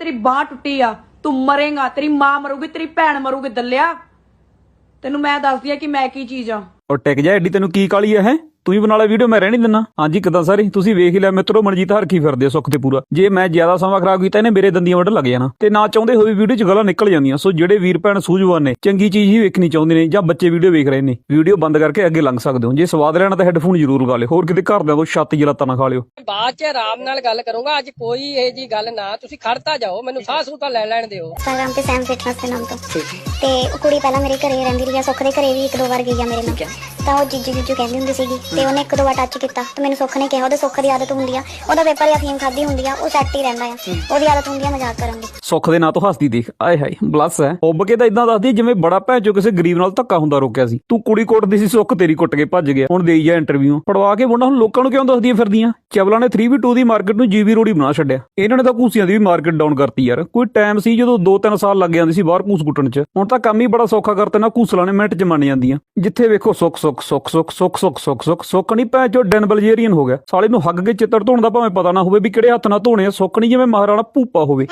ਤੇਰੀ ਬਾਹ ਟੁੱਟੀ ਆ, ਤੂੰ ਮਰੇਗਾ, ਤੇਰੀ ਮਾਂ ਮਰੂਗੀ, ਤੇਰੀ ਭੈਣ ਮਰੂਗੀ, ਦੱਲਿਆ। ਤੈਨੂੰ ਮੈਂ ਦੱਸਦੀ ਆ ਕਿ ਮੈਂ ਕੀ ਚੀਜ਼ ਆ। ਉਹ ਟਿਕ ਜਾ, ਐਡੀ ਤੈਨੂੰ ਕੀ ਕਾਲੀ ਹੈ ਹੈ? ਤੂੰ ਹੀ ਬਣਾ ਲੈ ਵੀਡੀਓ ਮੈਂ ਰਹਿਣੀ ਦਿੰਨਾ। ਹਾਂਜੀ ਕਿਦਾਂ ਸਾਰੀ? ਤੁਸੀਂ ਵੇਖ ਹੀ ਲਿਆ ਮਿੱਤਰੋ ਮਨਜੀਤ ਹਰਖੀ ਫਿਰਦੇ ਸੁੱਖ ਤੇ ਪੂਰਾ। ਜੇ ਮੈਂ ਜ਼ਿਆਦਾ ਸਮਾਂ ਖਰਾਬ ਕੀਤਾ ਇਹਨੇ ਮੇਰੇ ਦੰਦੀਆਂ ਵੱਢ ਲੱਗ ਜਾਣਾ। ਤੇ ਨਾ ਚਾਹੁੰਦੇ ਹੋਏ ਵੀਡੀਓ 'ਚ ਗਾਲਾਂ ਨਿਕਲ ਜਾਂਦੀਆਂ। ਸੋ ਜਿਹੜੇ ਵੀਰ ਭੈਣ ਸੂਝਵਾਨ ਨੇ ਚੰਗੀ ਚੀਜ਼ ਹੀ ਵੇਖਣੀ ਚਾਹੁੰਦੇ ਨੇ ਜਾਂ ਬੱਚੇ ਵੀਡੀਓ ਵੇਖ ਰਹੇ ਨੇ ਵੀਡੀਓ ਬੰਦ ਕਰਕੇ ਅੱਗੇ ਲੰਘ ਸਕਦੇ ਹੋ। ਜੇ ਸਵਾਦ ਲੈਣਾ ਤਾਂ ਹੈੱਡਫੋਨ ਜ਼ਰੂਰ ਲਗਾ ਲਿਓ। ਹੋਰ ਕਿਤੇ ਘਰਦਿਆਂ ਤੋਂ ਛੱਤ ਜਿ ਲੱਤਾਂ ਨਾ ਖਾ ਲਿਓ। ਬਾਅਦ ਚ ਆਰਾਮ ਨਾਲ ਗੱਲ ਕਰੂੰਗਾ ਅੱਜ ਕੋਈ ਇਹ ਜੀ ਗੱਲ ਨਾ। ਤੁਸੀਂ ਖੜਤਾ ਜਾਓ ਮੈਨੂੰ ਸਾਹ ਸੂ ਤਾਂ ਲੈ ਲੈਣ ਦਿਓ। ਇੰਸਟਾਗ੍ਰਾਮ ਤੇ ਸੈਮ ਫਿਟਨੈਸ ਦੇ ਨਾਮ ਤੋਂ। ਤੇ ਉਹ ਕੁੜੀ ਪਹਿਲਾਂ ਮੇਰੇ ਘਰੇ ਰਹਿੰਦੀ ਰਹੀ ਆ ਸੁੱਖ ਦੇ ਘਰੇ ਵੀ ਇੱਕ ਦੋ ਵਾਰ ਗਈ ਆ ਮੇਰੇ ਨਾਲ। ਤਾਂ ਉਹ ਜੀਜੂ ਜੀਜੂ ਕਹਿੰਦੀ ਹੁੰਦੀ ਸੀਗੀ ਤੇ ਉਹਨੇ ਇੱਕ ਦੋ ਵਾਰ ਟੱਚ ਕੀਤਾ ਤੇ ਮੈਨੂੰ ਸੁੱਖ ਨੇ ਕਿਹਾ ਉਹਦੇ ਸੁੱਖ ਦੀ ਆਦਤ ਹੁੰਦੀ ਆ ਉਹਦਾ ਪੇਪਰ ਜਾਂ ਫੀਮ ਖਾਦੀ ਹੁੰਦੀ ਆ ਉਹ ਸੈੱਟ ਹੀ ਰਹਿੰਦਾ ਆ। ਉਹਦੀ ਆਦਤ ਹੁੰਦੀ ਆ ਮਜ਼ਾਕ ਕਰਨ ਦੀ। ਸੁੱਖ ਦੇ ਨਾਂ ਤੋਂ ਹੱਸਦੀ ਦੇਖ ਆਏ ਹਾਏ ਬਲੱਸ ਹੈ। ਉੱਬ ਕੇ ਤਾਂ ਇਦਾਂ ਦੱਸਦੀ ਜਿਵੇਂ ਬੜਾ ਭੈਣ ਚੋ ਕਿਸੇ ਗਰੀਬ ਨਾਲ ਧੱਕਾ ਹੁੰਦਾ ਰੋਕਿਆ ਸੀ। ਤੂੰ ਕੁੜੀ ਕੁੱਟਦੀ ਸੀ ਸੁੱਖ ਤੇਰੀ ਕੁੱਟ ਕੇ ਭੱਜ ਗਿਆ। ਹੁਣ ਦੇਈ ਜਾ ਇੰਟਰਵਿਊ ਪੜਵਾ ਕੇ ਮੁੰਡਾ ਹੁਣ ਲੋਕਾਂ ਨੂੰ ਕਿਉਂ ਦੱਸਦੀਆਂ ਫਿਰਦੀਆਂ? ਚਵਲਾ ਨੇ 3v2 ਦੀ ਮਾਰਕੀਟ ਨੂੰ ਜੀਵੀ ਰੋੜੀ ਬਣਾ ਛੱਡਿਆ। ਇਹਨਾਂ ਨੇ ਤਾਂ ਘੂਸੀਆਂ ਦੀ ਵੀ ਮਾਰਕੀਟ ਡਾਊਨ ਕਰਤੀ ਯਾਰ। ਕੋਈ ਟਾਈਮ ਸੀ ਜਦੋਂ 2-3 ਸਾਲ ਲੱਗ ਜਾਂਦੇ ਸੀ ਬਾਹਰ ਘੂਸ ਕੁੱਟਣ 'ਚ। ਹੁਣ ਤਾਂ ਕੰਮ ਹੀ ਬੜਾ ਸੌਖਾ ਕਰਤਾ ਨਾ ਘੂਸਲਾਂ ਨੇ ਮਿੰਟ 'ਚ ਮੰਨ ਜਾਂਦੀਆਂ। ਜਿੱਥੇ ਵੇਖੋ ਸੁੱਖ ਸੁੱਖ ਸੁੱਖ ਸੁੱਖ ਸੁੱਖ ਸੁੱਖ ਸੁੱਖ ਸੁੱਖ ਸੁੱਖ ਨਹੀਂ ਭੈਣ ਚੋ ਡੈਨ ਬਲਜੇਰੀਅਨ ਹੋ ਗਿਆ ਸਾਲੇ ਨੂੰ ਹੱਗ ਕੇ ਚਿੱਤਰ ਧੋਣ ਦਾ ਭਾਵੇਂ ਪਤਾ ਨਾ ਹੋਵੇ ਵੀ ਕਿਹੜੇ ਹੱਥ ਨਾਲ ਧੋਣੇ ਆ ਸੁੱਖ ਨਹੀਂ ਜਿਵੇਂ ਮਹਾਰਾਣਾ ਭੂਪਾ ਹੋਵੇ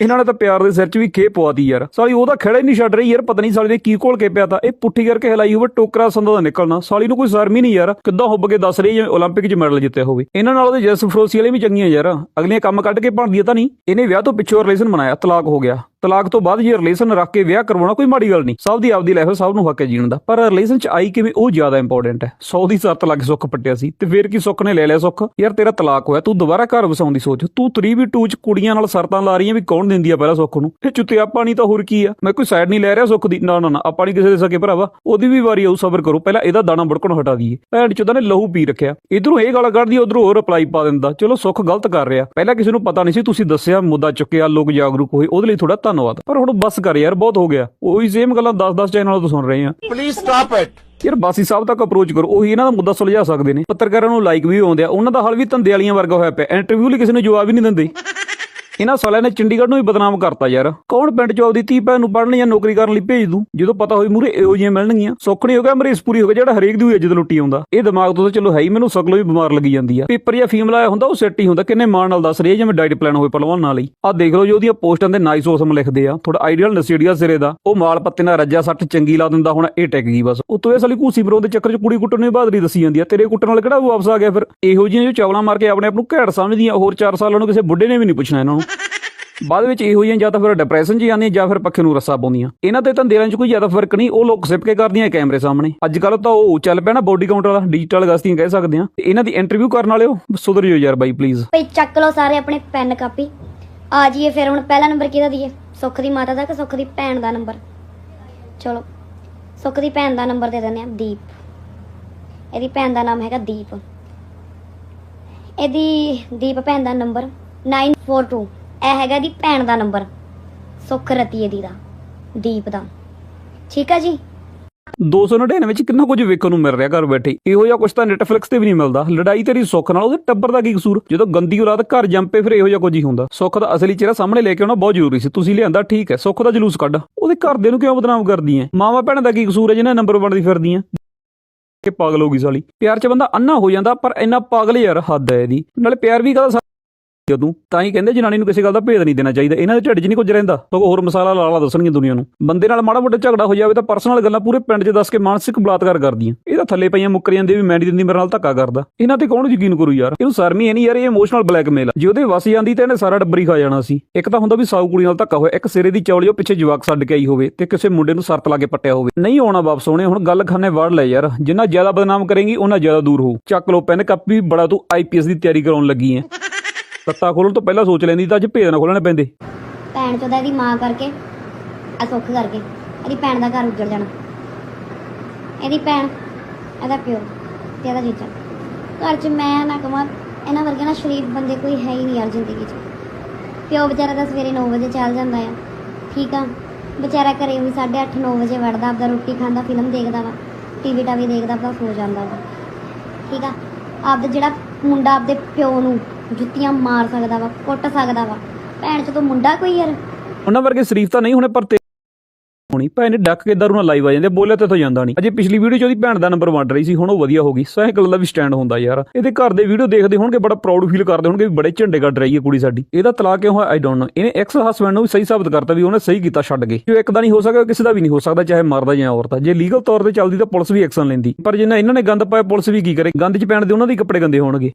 ਇਹਨਾਂ ਨੇ ਤਾਂ ਪਿਆਰ ਦੇ ਸਿਰ 'ਚ ਵੀ ਖੇ ਪਵਾਤੀ ਯਾਰ ਸਾਲੀ ਉਹਦਾ ਖੜਾ ਹੀ ਨਹੀਂ ਛੱਡ ਰਹੀ ਯਾਰ ਪਤਾ ਨਹੀਂ ਸਾਲੀ ਨੇ ਕੀ ਘੋਲ ਕੇ ਪਿਆ ਤਾ ਇਹ ਪੁੱਠੀ ਕਰਕੇ ਹਿਲਾਈ ਹੋਵੇ ਟੋਕਰਾ ਸੰਦਾ ਦਾ ਨਿਕਲਣਾ ਸਾਲੀ ਨੂੰ ਕੋਈ ਸ਼ਰਮ ਹੀ ਨਹੀਂ ਯਾਰ ਕਿੱਦਾਂ ਹੁੱਬ ਕੇ ਦੱਸ ਰਹੀ ਜਿਵੇਂ 올림픽 'ਚ ਮੈਡਲ ਜਿੱਤਿਆ ਹੋਵੇ ਇਹਨਾਂ ਨਾਲ ਉਹਦੇ ਜੈਸ ਫਰੋਸੀ ਵਾਲੇ ਵੀ ਚੰਗੀਆਂ ਯਾਰ ਅਗਲੀਆਂ ਕੰਮ ਕੱਢ ਕੇ ਬਣਦੀਆਂ ਤਾਂ ਨਹੀਂ ਇਹਨੇ ਵਿਆਹ ਤੋਂ ਪਿੱਛੋਂ ਰਿਲੇਸ਼ਨ ਬਣਾਇਆ ਤਲਾਕ ਹੋ ਗਿਆ ਤਲਾਕ ਤੋਂ ਬਾਅਦ ਜੇ ਰਿਲੇਸ਼ਨ ਰੱਖ ਕੇ ਵਿਆਹ ਕਰਵਾਉਣਾ ਕੋਈ ਮਾੜੀ ਗੱਲ ਨਹੀਂ। ਸਭ ਦੀ ਆਪਦੀ ਲਾਈਫ ਸਭ ਨੂੰ ਹੱਕ ਹੈ ਜੀਣ ਦਾ। ਪਰ ਰਿਲੇਸ਼ਨ 'ਚ ਆਈ ਕਿਵੇਂ, ਉਹ ਜ਼ਿਆਦਾ ਇੰਪੋਰਟੈਂਟ ਹੈ। 100 ਦੀ ਸੱਤ ਲੱਗ ਸੁੱਖ ਪੱਟਿਆ ਸੀ ਤੇ ਫੇਰ ਕੀ ਸੁੱਖ ਨੇ ਲੈ ਲਿਆ ਸੁੱਖ? ਯਾਰ ਤੇਰਾ ਤਲਾਕ ਹੋਇਆ, ਤੂੰ ਦੁਬਾਰਾ ਘਰ ਵਸਾਉਣ ਦੀ ਸੋਚ। ਤੂੰ 3v2 'ਚ ਕੁੜੀਆਂ ਨਾਲ ਸਰਤਾਂ ਲਾ ਰਹੀਆਂ ਵੀ ਕੌਣ ਦਿੰਦੀ ਆ ਪਹਿਲਾਂ ਸੁੱਖ ਨੂੰ? ਇਹ ਚੁੱਤਿਆ ਪਾਣੀ ਤਾਂ ਹੋਰ ਕੀ ਆ? ਮੈਂ ਕੋਈ ਸਾਈਡ ਨਹੀਂ ਲੈ ਰਿਹਾ ਸੁੱਖ ਦੀ। ਨਾ ਨਾ ਨਾ, ਆਪਾਂ ਨਹੀਂ ਕਿਸੇ ਦੇ ਸਕੇ ਭਰਾਵਾ। ਉਹਦੀ ਵੀ ਵਾਰੀ ਆਊ, ਸਬਰ ਕਰੋ। ਪਹਿਲਾਂ ਇਹਦਾ ਦਾਣਾ ਬੜਕਣ ਹਟਾ ਦਈਏ। ਭੈਣ ਚੋਦਾ ਨੇ ਲਹੂ ਪੀ ਰੱਖਿਆ। ਇਧਰੋਂ ਇਹ ਗੱਲ ਕੱਢਦੀ, ਉਧਰੋਂ ਹੋਰ ਰਿਪਲਾਈ ਪਾ ਦਿੰਦਾ। ਚਲੋ ਸੁੱਖ ਗਲਤ ਕਰ ਰਿਹਾ। ਪਹਿਲਾਂ ਕਿਸੇ ਨੂੰ ਪਤਾ ਨਹੀਂ ਸੀ, ਤੁਸੀਂ ਦੱਸਿਆ, ਮੁੱਦਾ ਚੁੱਕਿਆ, ਲੋਕ ਜਾਗਰੂਕ ਹੋਏ। ਉਹਦੇ ਲਈ ਥੋੜਾ ਧੰਨਵਾਦ। ਪਰ ਹੁਣ ਬਸ ਕਰ ਯਾਰ ਬਹੁਤ ਹੋ ਗਿਆ। ਉਹੀ ਸੇਮ ਗੱਲਾਂ 10-10 ਚੈਨਲਾਂ ਤੋਂ ਸੁਣ ਰਹੇ ਆ Please stop it. ਯਾਰ ਬਾਸੀ ਸਾਹਿਬ ਤੱਕ ਅਪਰੋਚ ਕਰੋ ਉਹੀ ਇਹਨਾਂ ਦਾ ਮੁੱਦਾ ਸੁਲਝਾ ਸਕਦੇ ਨੇ। ਪੱਤਰਕਾਰਾਂ ਨੂੰ ਲਾਈਕ ਵੀ ਆਉਂਦੇ ਆ ਉਹਨਾਂ ਦਾ ਹਾਲ ਵੀ ਧੰਦੇ ਵਾਲੀਆਂ ਵਰਗਾ ਹੋਇਆ ਪਿਆ। ਇੰਟਰਵਿਊ ਲਈ ਕਿਸੇ ਨੂੰ ਜਵਾਬ ਹੀ ਨਹੀਂ ਦਿੰਦੇ। ਇਹਨਾਂ ਸਾਲਿਆਂ ਨੇ ਚੰਡੀਗੜ੍ਹ ਨੂੰ ਵੀ ਬਦਨਾਮ ਕਰਤਾ ਯਾਰ। ਕੌਣ ਪਿੰਡ ਚ ਆਪਦੀ ਧੀ ਭੈਣ ਨੂੰ ਪੜ੍ਹਨ ਜਾਂ ਨੌਕਰੀ ਕਰਨ ਲਈ ਭੇਜ ਦੂ ਜਦੋਂ ਪਤਾ ਹੋਈ ਮੂਰੇ ਇਹੋ ਜਿਹੀਆਂ ਮਿਲਣਗੀਆਂ, ਸੁੱਖ ਨਹੀਂ ਹੋ ਗਿਆ ਮਰੀਜ਼ ਪੂਰੀ ਹੋ ਗਿਆ ਜਿਹੜਾ ਹਰੇਕ ਦੀ ਇੱਜ਼ਤ ਲੁੱਟੀ ਆਉਂਦਾ। ਇਹ ਦਿਮਾਗ ਤੋਂ ਤਾਂ ਚਲੋ ਹੈ ਹੀ, ਮੈਨੂੰ ਸਕਲੋ ਵੀ ਬਿਮਾਰ ਲੱਗੀ ਜਾਂਦੀ ਆ। ਪੇਪਰ ਜਾਂ ਫੀਮ ਲਾਇਆ ਹੁੰਦਾ, ਉਹ ਸੈੱਟ ਹੀ ਹੁੰਦਾ, ਕਿੰਨੇ ਮਾਣ ਨਾਲ ਦੱਸ ਰਹੀ ਹੈ ਜਿਵੇਂ ਡਾਈਟ ਪਲਾਨ ਹੋਵੇ ਪਹਿਲਵਾਨ ਨਾਲ ਹੀ। ਆਹ ਦੇਖ ਲਓ ਜੀ, ਉਹਦੀਆਂ ਪੋਸਟਾਂ ਤੇ ਨਾਈਸ ਔਸਮ ਲਿਖਦੇ ਆ। ਥੋੜਾ ਆਈਡੀਅਲ ਨਸੀੜੀਆ ਸਿਰੇ ਦਾ। ਉਹ ਮਾਲ ਪੱਤੇ ਨਾਲ ਰੱਜਾ ਸੱਟ ਚੰਗੀ ਲਾ ਦਿੰਦਾ, ਹੁਣ ਇਹ ਟਿਕ ਗਈ ਬਸ। ਉਤੋਂ ਇਹ ਸਾਲੀ ਘੂਸੀ ਬਰੋ ਦੇ ਚੱਕਰ ਚ ਕੁੜੀ ਕੁੱਟਣ ਨੂੰ ਹੀ ਬਹਾਦਰੀ ਦੱਸੀ ਜਾਂਦੀ ਆ। ਤੇਰੇ ਕੁੱਟਣ ਨਾਲ ਕਿਹੜਾ ਉਹ ਵਾਪਸ ਆ ਗਿਆ ਫਿਰ? ਇਹੋ ਜਿਹੀਆਂ ਜੋ ਚਵਲਾਂ ਮਾਰ ਕੇ ਆਪਣੇ ਆਪ ਨੂੰ ਘੈੜ ਸਮਝਦੀਆਂ, ਹੋਰ 4 ਸਾਲਾਂ ਨੂੰ ਕਿਸੇ ਬੁੱਢੇ ਨੇ ਵੀ ਨਹੀਂ ਪੁੱਛਣਾ ਇਹਨਾਂ ਨੂੰ। ਬਾਅਦ ਵਿੱਚ ਇਹੋ ਜਿਹੀਆਂ ਜਾਂ ਤਾਂ ਫਿਰ ਡਿਪਰੈਸ਼ਨ 'ਚ ਜਾਂਦੀਆਂ ਜਾਂ ਫਿਰ ਪੱਖੇ ਨੂੰ ਰੱਸਾ ਪਾਉਂਦੀਆਂ। ਇਹਨਾਂ ਤੇ ਧੰਦੇਰਾਂ 'ਚ ਕੋਈ ਜ਼ਿਆਦਾ ਫ਼ਰਕ ਨਹੀਂ, ਉਹ ਲੋਕ ਸਿਪ ਕੇ ਕਰਦੀਆਂ ਕੈਮਰੇ ਸਾਹਮਣੇ। ਅੱਜ ਕੱਲ ਤਾਂ ਉਹ ਚੱਲ ਪਿਆ ਨਾ ਬੋਡੀ ਕਾਊਂਟਰ ਵਾਲਾ ਡਿਜੀਟਲ ਗਸਤੀਆਂ ਕਹਿ ਸਕਦੇ ਆ ਇਹਨਾਂ ਦੀ ਇੰਟਰਵਿਊ ਕਰਨ ਵਾਲਿਓ, ਸੁਧਰ ਜਾਓ ਯਾਰ ਬਾਈ ਪਲੀਜ਼ ਭਈ, ਚੱਕ ਲਓ ਸਾਰੇ ਆਪਣੇ ਪੈਨ ਕਾਪੀ ਆ ਜਾਈਏ ਫਿਰ ਹੁਣ, ਪਹਿਲਾ ਨੰਬਰ ਕਿਹਦਾ ਦਈਏ ਸੁੱਖ ਦੀ ਮਾਤਾ ਦਾ ਕਿ ਸੁੱਖ ਦੀ ਭੈਣ ਦਾ ਨੰਬਰ ਚਲੋ, ਸੁੱਖ ਦੀ ਭੈਣ ਦਾ ਨੰਬਰ ਦੇ ਦਿੰਦੇ ਆ ਦੀਪ। ਇਹਦੀ ਭੈਣ ਦਾ ਨਾਮ ਹੈਗਾ ਦੀਪ। ਇਹਦੀ ਦੀਪ ਭੈਣ ਦਾ ਨੰਬਰ 942 ਇਹ ਹੈਗਾ ਦੀ ਭੈਣ ਦਾ ਨੰਬਰ। ਸੁੱਖ ਰਤੀ ਇਹਦੀ ਦਾ। ਦੀਪ ਦਾ। ਠੀਕ ਆ ਜੀ? 299 ਵਿੱਚ ਕਿੰਨਾ ਕੁਝ ਵੇਖਣ ਨੂੰ ਮਿਲ ਰਿਹਾ ਘਰ ਬੈਠੇ। ਇਹੋ ਜਿਹਾ ਕੁਝ ਤਾਂ ਨੈਟਫਲਿਕਸ ਤੇ ਵੀ ਨਹੀਂ ਮਿਲਦਾ। ਲੜਾਈ ਤੇਰੀ ਸੁੱਖ ਨਾਲ, ਉਹਦੇ ਟੱਬਰ ਦਾ ਕੀ ਕਸੂਰ? ਜਦੋਂ ਗੰਦੀ ਔਲਾਦ ਘਰ ਜੰਪੇ ਫਿਰ ਇਹੋ ਜਿਹਾ ਕੁਝ ਹੀ ਹੁੰਦਾ। ਸੁੱਖ ਦਾ ਅਸਲੀ ਚਿਹਰਾ ਸਾਹਮਣੇ ਲੈ ਕੇ ਆਉਣਾ ਬਹੁਤ ਜ਼ਰੂਰੀ ਸੀ। ਤੁਸੀਂ ਲਿਆਂਦਾ ਠੀਕ ਹੈ। ਸੁੱਖ ਦਾ ਜਲੂਸ ਕੱਢ। ਉਹਦੇ ਘਰ ਦੇ ਨੂੰ ਕਿਉਂ ਬਦਨਾਮ ਕਰਦੀ ਐ? ਮਾਵਾ ਭੈਣ ਦਾ ਕੀ ਕਸੂਰ ਹੈ ਜਿਹਨਾਂ ਨੰਬਰ ਬਣਦੀ ਫਿਰਦੀਆਂ? ਕਿ ਪਾਗਲ ਹੋ ਗਈ ਸਾਲੀ। ਪਿਆਰ 'ਚ ਬੰਦਾ ਅੰਨਾ ਹੋ ਜਾਂਦਾ, ਪਰ ਇੰਨਾ ਪਾਗਲ ਯਾਰ ਹੱਦ ਹੈ ਇਹਦੀ। ਨਾਲੇ ਪਿਆਰ ਵੀ ਕਹਦਾ ਜਦੋਂ ਤਾਂ? ਹੀ ਕਹਿੰਦੇ ਜਨਾਨੀ ਨੂੰ ਕਿਸੇ ਗੱਲ ਦਾ ਭੇਦ ਨਹੀਂ ਦੇਣਾ ਚਾਹੀਦਾ। ਇਹਨਾਂ ਦੇ ਢਿੱਡ 'ਚ ਨਹੀਂ ਕੁਝ ਰਹਿੰਦਾ। ਸਗੋਂ ਹੋਰ ਮਸਾਲਾ ਲਾਲਾ ਦੱਸਣਗੀਆਂ ਦੁਨੀਆ ਨੂੰ। ਬੰਦੇ ਨਾਲ ਮਾੜਾ ਮੋਟਾ ਝਗੜਾ ਹੋ ਜਾਵੇ ਤਾਂ ਪਰਸਨਲ ਗੱਲਾਂ ਪੂਰੇ ਪਿੰਡ 'ਚ ਦੱਸ ਕੇ ਮਾਨਸਿਕ ਬਲਾਤਕਾਰ ਕਰਦੀਆਂ। ਇਹ ਤਾਂ ਥੱਲੇ ਪਈਆਂ ਮੁੱਕਰ ਜਾਂਦੇ ਵੀ ਮੈਂ ਨਹੀਂ ਦਿੰਦੀ, ਮੇਰੇ ਨਾਲ ਧੱਕਾ ਕਰਦਾ। ਇਹਨਾਂ ਤੇ ਕੌਣ ਯਕੀਨ ਕਰੂ ਯਾਰ? ਇਹਨੂੰ ਸ਼ਰਮੀ ਇਹ ਨਹੀਂ ਯਾਰ, ਇਹ ਇਮੋਸ਼ਨਲ ਬਲੈਕਮੇਲ ਜੇ ਉਹਦੇ ਵਸ ਜਾਂਦੀ ਤਾਂ ਇਹਨੇ ਸਾਰਾ ਡੱਬਰ ਹੀ ਖਾ ਜਾਣਾ ਸੀ। ਇੱਕ ਤਾਂ ਹੁੰਦਾ ਵੀ ਸਾਊ ਕੁੜੀ ਨਾਲ ਧੱਕਾ ਹੋਇਆ। ਇੱਕ ਸਿਰੇ ਦੀ ਚੌਲੀ ਉਹ ਪਿੱਛੇ ਜਵਾਕ ਛੱਡ ਕੇ ਆਈ ਹੋਵੇ ਤੇ ਕਿਸੇ ਮੁੰਡੇ ਨੂੰ ਸਰਤ ਲਾ ਕੇ ਪੱਟਿਆ ਹੋਵੇ। ਨਹੀਂ ਆਉਣਾ ਵਾਪਸ ਆਉਣੇ, ਹੁਣ ਗੱਲ ਖਾਨੇ ਵੜ ਲੈ ਯਾਰ। ਜਿੰਨਾ ਜ਼ਿਆਦਾ ਬਦਨਾਮ ਕਰੇਗੀ ਉਹਨਾਂ ਜ਼ਿਆਦਾ ਦੂਰ ਹੋ ਚੱਕ ਲੋ ਪੈਨ, ਕਾਪੀ ਬੜਾ ਤੂੰ ਆਈਪੀਐਸ ਦੀ ਤਿਆਰੀ ਕਰਾਉਣ ਲੱਗੀ ਐ। ਤੱਤਾ ਖੋਲਣ ਤੋਂ ਪਹਿਲਾਂ ਸੋਚ ਲੈਂਦੀ ਤਾਂ ਅੱਜ ਭੇਦ ਨਾ ਖੋਲਣੇ ਪੈਂਦੇ। ਭੈਣ ਚੋਦਾ ਇਹਦੀ ਮਾਂ ਕਰਕੇ, ਆ ਕਰਕੇ, ਇਹਦੀ ਭੈਣ ਦਾ ਘਰ ਉੱਜੜ ਜਾਣਾ। ਇਹਦੀ ਭੈਣ, ਇਹਦਾ ਪਿਓ ਤੇ ਇਹਦਾ ਜੀਜਾ। ਘਰ 'ਚ ਮੈਂ ਨਾ ਕਮਾਂ ਇਹਨਾਂ ਵਰਗੇ ਨਾ ਸ਼ਰੀਫ ਬੰਦੇ ਕੋਈ ਹੈ ਹੀ ਨਹੀਂ ਯਾਰ ਜ਼ਿੰਦਗੀ 'ਚ। ਪਿਓ ਵਿਚਾਰਾ ਤਾਂ ਸਵੇਰੇ 9 ਵਜੇ ਚੱਲ ਜਾਂਦਾ ਆ। ਠੀਕ ਆ, ਵਿਚਾਰਾ ਘਰੇ ਵੀ 8:30 9 ਵਜੇ ਵੜਦਾ, ਆਪਦਾ ਰੋਟੀ ਖਾਂਦਾ, ਫਿਲਮ ਦੇਖਦਾ ਵਾ, ਟੀਵੀ ਟਾਵੀ ਦੇਖਦਾ, ਆਪਦਾ ਸੋ ਜਾਂਦਾ ਵਾ। ਠੀਕ ਆ, ਆਪਦਾ ਜਿਹੜਾ ਮੁੰਡਾ ਆਪਦੇ ਪਿਓ ਨੂੰ ਜੁੱਤੀਆਂ ਮਾਰ ਸਕਦਾ ਵਾ, ਕੁੱਟ ਸਕਦਾ ਵਾ। ਭੈਣ ਚ ਤੋਂ ਮੁੰਡਾ ਕੋਈ ਯਾਰ? ਉਹਨਾਂ ਵਰਗੇ ਸ਼ਰੀਫ ਤਾਂ ਨਹੀਂ ਹੋਣੇ, ਪਰ ਤੇ ਹੁਣੀ। ਭੈਣ ਨੇ ਡੱਕ ਕੇ ਦਾਰੂ ਨਾਲ ਲਾਈਵ ਆ ਜਾਂਦੇ, ਬੋਲਿਆ ਤੇ ਤੋਂ ਜਾਂਦਾ ਨਹੀਂ। ਅਜੇ ਪਿਛਲੀ ਵੀਡੀਓ 'ਚ ਉਹਦੀ ਭੈਣ ਦਾ ਨੰਬਰ ਵੰਡ ਰਹੀ ਸੀ, ਹੁਣ ਉਹ ਵਧੀਆ ਹੋ ਗਈ। ਸਾਈਕਲ ਦਾ ਵੀ ਸਟੈਂਡ ਹੁੰਦਾ ਯਾਰ। ਇਹਦੇ ਘਰ ਦੇ ਵੀਡੀਓ ਦੇਖਦੇ ਹੋਣਗੇ, ਬੜਾ ਪ੍ਰਾਊਡ ਫੀਲ ਕਰਦੇ ਹੋਣਗੇ ਵੀ ਬੜੇ ਝੰਡੇ ਕੱਢ ਰਹੀ ਹੈ ਕੁੜੀ ਸਾਡੀ। ਇਹਦਾ ਤਲਾਕ ਕਿਉਂ ਹੋਇਆ? ਆਈ ਡੋਨਟ ਨੋ ਇਹਨੇ ਐਕਸ ਹਸਬੈਂਡ ਨੂੰ ਵੀ ਸਹੀ ਸਾਬਤ ਕਰਤਾ ਵੀ ਉਹਨੇ ਸਹੀ ਕੀਤਾ ਛੱਡ ਕੇ। ਜੋ ਇੱਕ ਦਾ ਨਹੀਂ ਹੋ ਸਕਦਾ, ਕਿਸੇ ਦਾ ਵੀ ਨਹੀਂ ਹੋ ਸਕਦਾ, ਚਾਹੇ ਮਰਦਾ ਜਾਂ ਔਰਤ ਜੇ ਲੀਗਲ ਤੌਰ ਤੇ ਚੱਲਦੀ ਤਾਂ ਪੁਲਿਸ ਵੀ ਐਕਸ਼ਨ ਲੈਂਦੀ। ਪਰ ਜਿੰਨਾ ਇਹਨਾਂ ਨੇ ਗੰਦ ਪਾਇਆ, ਪੁਲਿਸ ਵੀ ਕੀ ਕਰੇ? ਗੰਦ 'ਚ ਪੈਣ ਦੇ ਉਹਨਾਂ ਦੇ ਕੱਪੜੇ ਗੰਦੇ ਹੋਣਗੇ।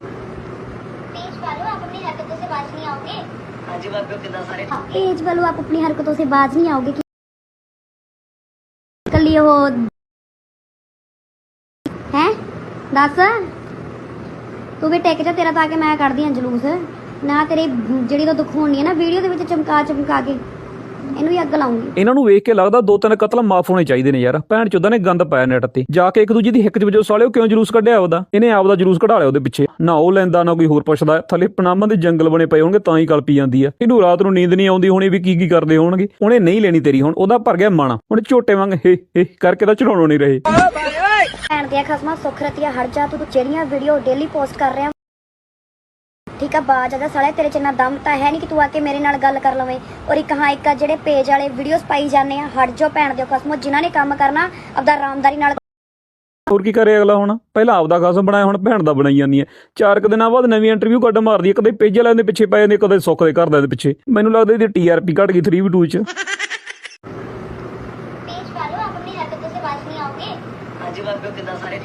कितना सारे तेज वालों आप अपनी हरकतों से बाज नहीं आओगे कि कर लिए हो हैं दस ਤੂੰ ਵੀ ਟਿਕ ਜਾ ਤੇਰਾ ਤਾਂ ਕਿ ਮੈਂ ਕੱਢਦੀ ਹਾਂ ਜਲੂਸ ਨਾ ਤੇਰੀ ਜਿਹੜੀ ਤਾਂ ਦੁੱਖ ਹੋਣੀ ਹੈ ਨਾ ਵੀਡੀਓ ਦੇ ਵਿੱਚ ਚਮਕਾ ਚਮਕਾ ਕੇ ਇਹਨੂੰ ਵੀ ਅੱਗ ਲਾਉਂਗੀ। ਇਹਨਾਂ ਨੂੰ ਵੇਖ ਕੇ ਲੱਗਦਾ ਦੋ ਤਿੰਨ ਕਤਲ ਮਾਫ ਹੋਣੇ ਚਾਹੀਦੇ ਨੇ ਯਾਰ। ਭੈਣ ਚੋਦਾਂ ਨੇ ਗੰਦ ਪਾਇਆ ਨੈਟ ਤੇ। ਜਾ ਕੇ ਇੱਕ ਦੂਜੇ ਦੀ ਹਿੱਕ 'ਚ ਵਜੋ ਸਾਲਿਓ ਕਿਉਂ ਜਲੂਸ ਕੱਢਿਆ ਉਹਦਾ? ਇਹਨੇ ਆਪ ਦਾ ਜਲੂਸ ਕਢਾ ਲਿਆ ਉਹਦੇ ਪਿੱਛੇ। ਨਾ ਉਹ ਲੈਂਦਾ ਨਾ ਕੋਈ ਹੋਰ ਪੁੱਛਦਾ। ਥੱਲੇ ਪਨਾਮਾਂ ਦੇ ਜੰਗਲ ਬਣੇ ਪਏ ਹੋਣਗੇ ਤਾਂ ਹੀ ਕਲਪੀ ਜਾਂਦੀ ਆ। ਇਹਨੂੰ ਰਾਤ ਨੂੰ ਨੀਂਦ ਨਹੀਂ ਆਉਂਦੀ ਹੋਣੀ ਵੀ ਕੀ ਕੀ ਕਰਦੇ ਹੋਣਗੇ। ਉਹਨੇ ਨਹੀਂ ਲੈਣੀ ਤੇਰੀ ਹੁਣ। ਉਹਦਾ ਭਰ ਗਿਆ ਮਨ ਹੁਣ ਝੋਟੇ ਵਾਂਗ ਹੇ ਹੇ ਕਰਕੇ ਤਾਂ ਚੜਾਉਣੋਂ ਨਹੀਂ ਰਹੇ। ਭੈਣ ਦੀਆਂ ਖਸਮਾਂ ਸੁੱਖ ਰਤੀਆ ਹਟ ਜਾ। ਤੂੰ ਜਿਹੜੀਆਂ ਵੀਡੀਓ ਡੇਲੀ ਪੋਸਟ ਕਰ ਰਿਹਾ। ਠੀਕ ਆ ਬਾਜ ਅਗਾ ਸਾਲੇ ਤੇਰੇ ਚ ਇੰਨਾ ਦਮ ਤਾਂ ਹੈ ਨਹੀਂ ਕਿ ਤੂੰ ਆ ਕੇ ਮੇਰੇ ਨਾਲ ਗੱਲ ਕਰ ਲਵੇਂ ਔਰ ਇੱਕ ਹਾਂ ਇੱਕ ਆ ਜਿਹੜੇ ਪੇਜ ਵਾਲੇ ਵੀਡੀਓਜ਼ ਪਾਈ ਜਾਂਦੇ ਆ ਹਟ ਜਾ ਭੈਣ ਦੇ ਖਸਮੋ ਜਿਨ੍ਹਾਂ ਨੇ ਕੰਮ ਕਰਨਾ ਆਪਦਾ ਆਰਾਮਦਾਰੀ ਨਾਲ ਹੋਰ ਕੀ ਕਰੇ ਅਗਲਾ ਹੁਣ ਪਹਿਲਾਂ ਆਪਦਾ ਖਾਸਮ ਬਣਾਇਆ ਹੁਣ ਭੈਣ ਦਾ ਬਣਾਈ ਜਾਂਦੀ ਹੈ ਚਾਰ ਕੁ ਦਿਨਾਂ ਬਾਅਦ ਨਵੀਂ ਇੰਟਰਵਿਊ ਕੱਢ ਮਾਰਦੀ ਹੈ ਕਦੇ ਪੇਜ ਵਾਲਿਆਂ ਦੇ ਪਿੱਛੇ ਪੈ ਜਾਂਦੀ ਹੈ, ਕਦੇ ਸੁੱਖ ਦੇ ਘਰ ਦੇ ਪਿੱਛੇ ਮੈਨੂੰ ਲੱਗਦਾ ਇਹਦੀ ਟੀਆਰਪੀ ਘਟ ਗਈ 3v2 ਚ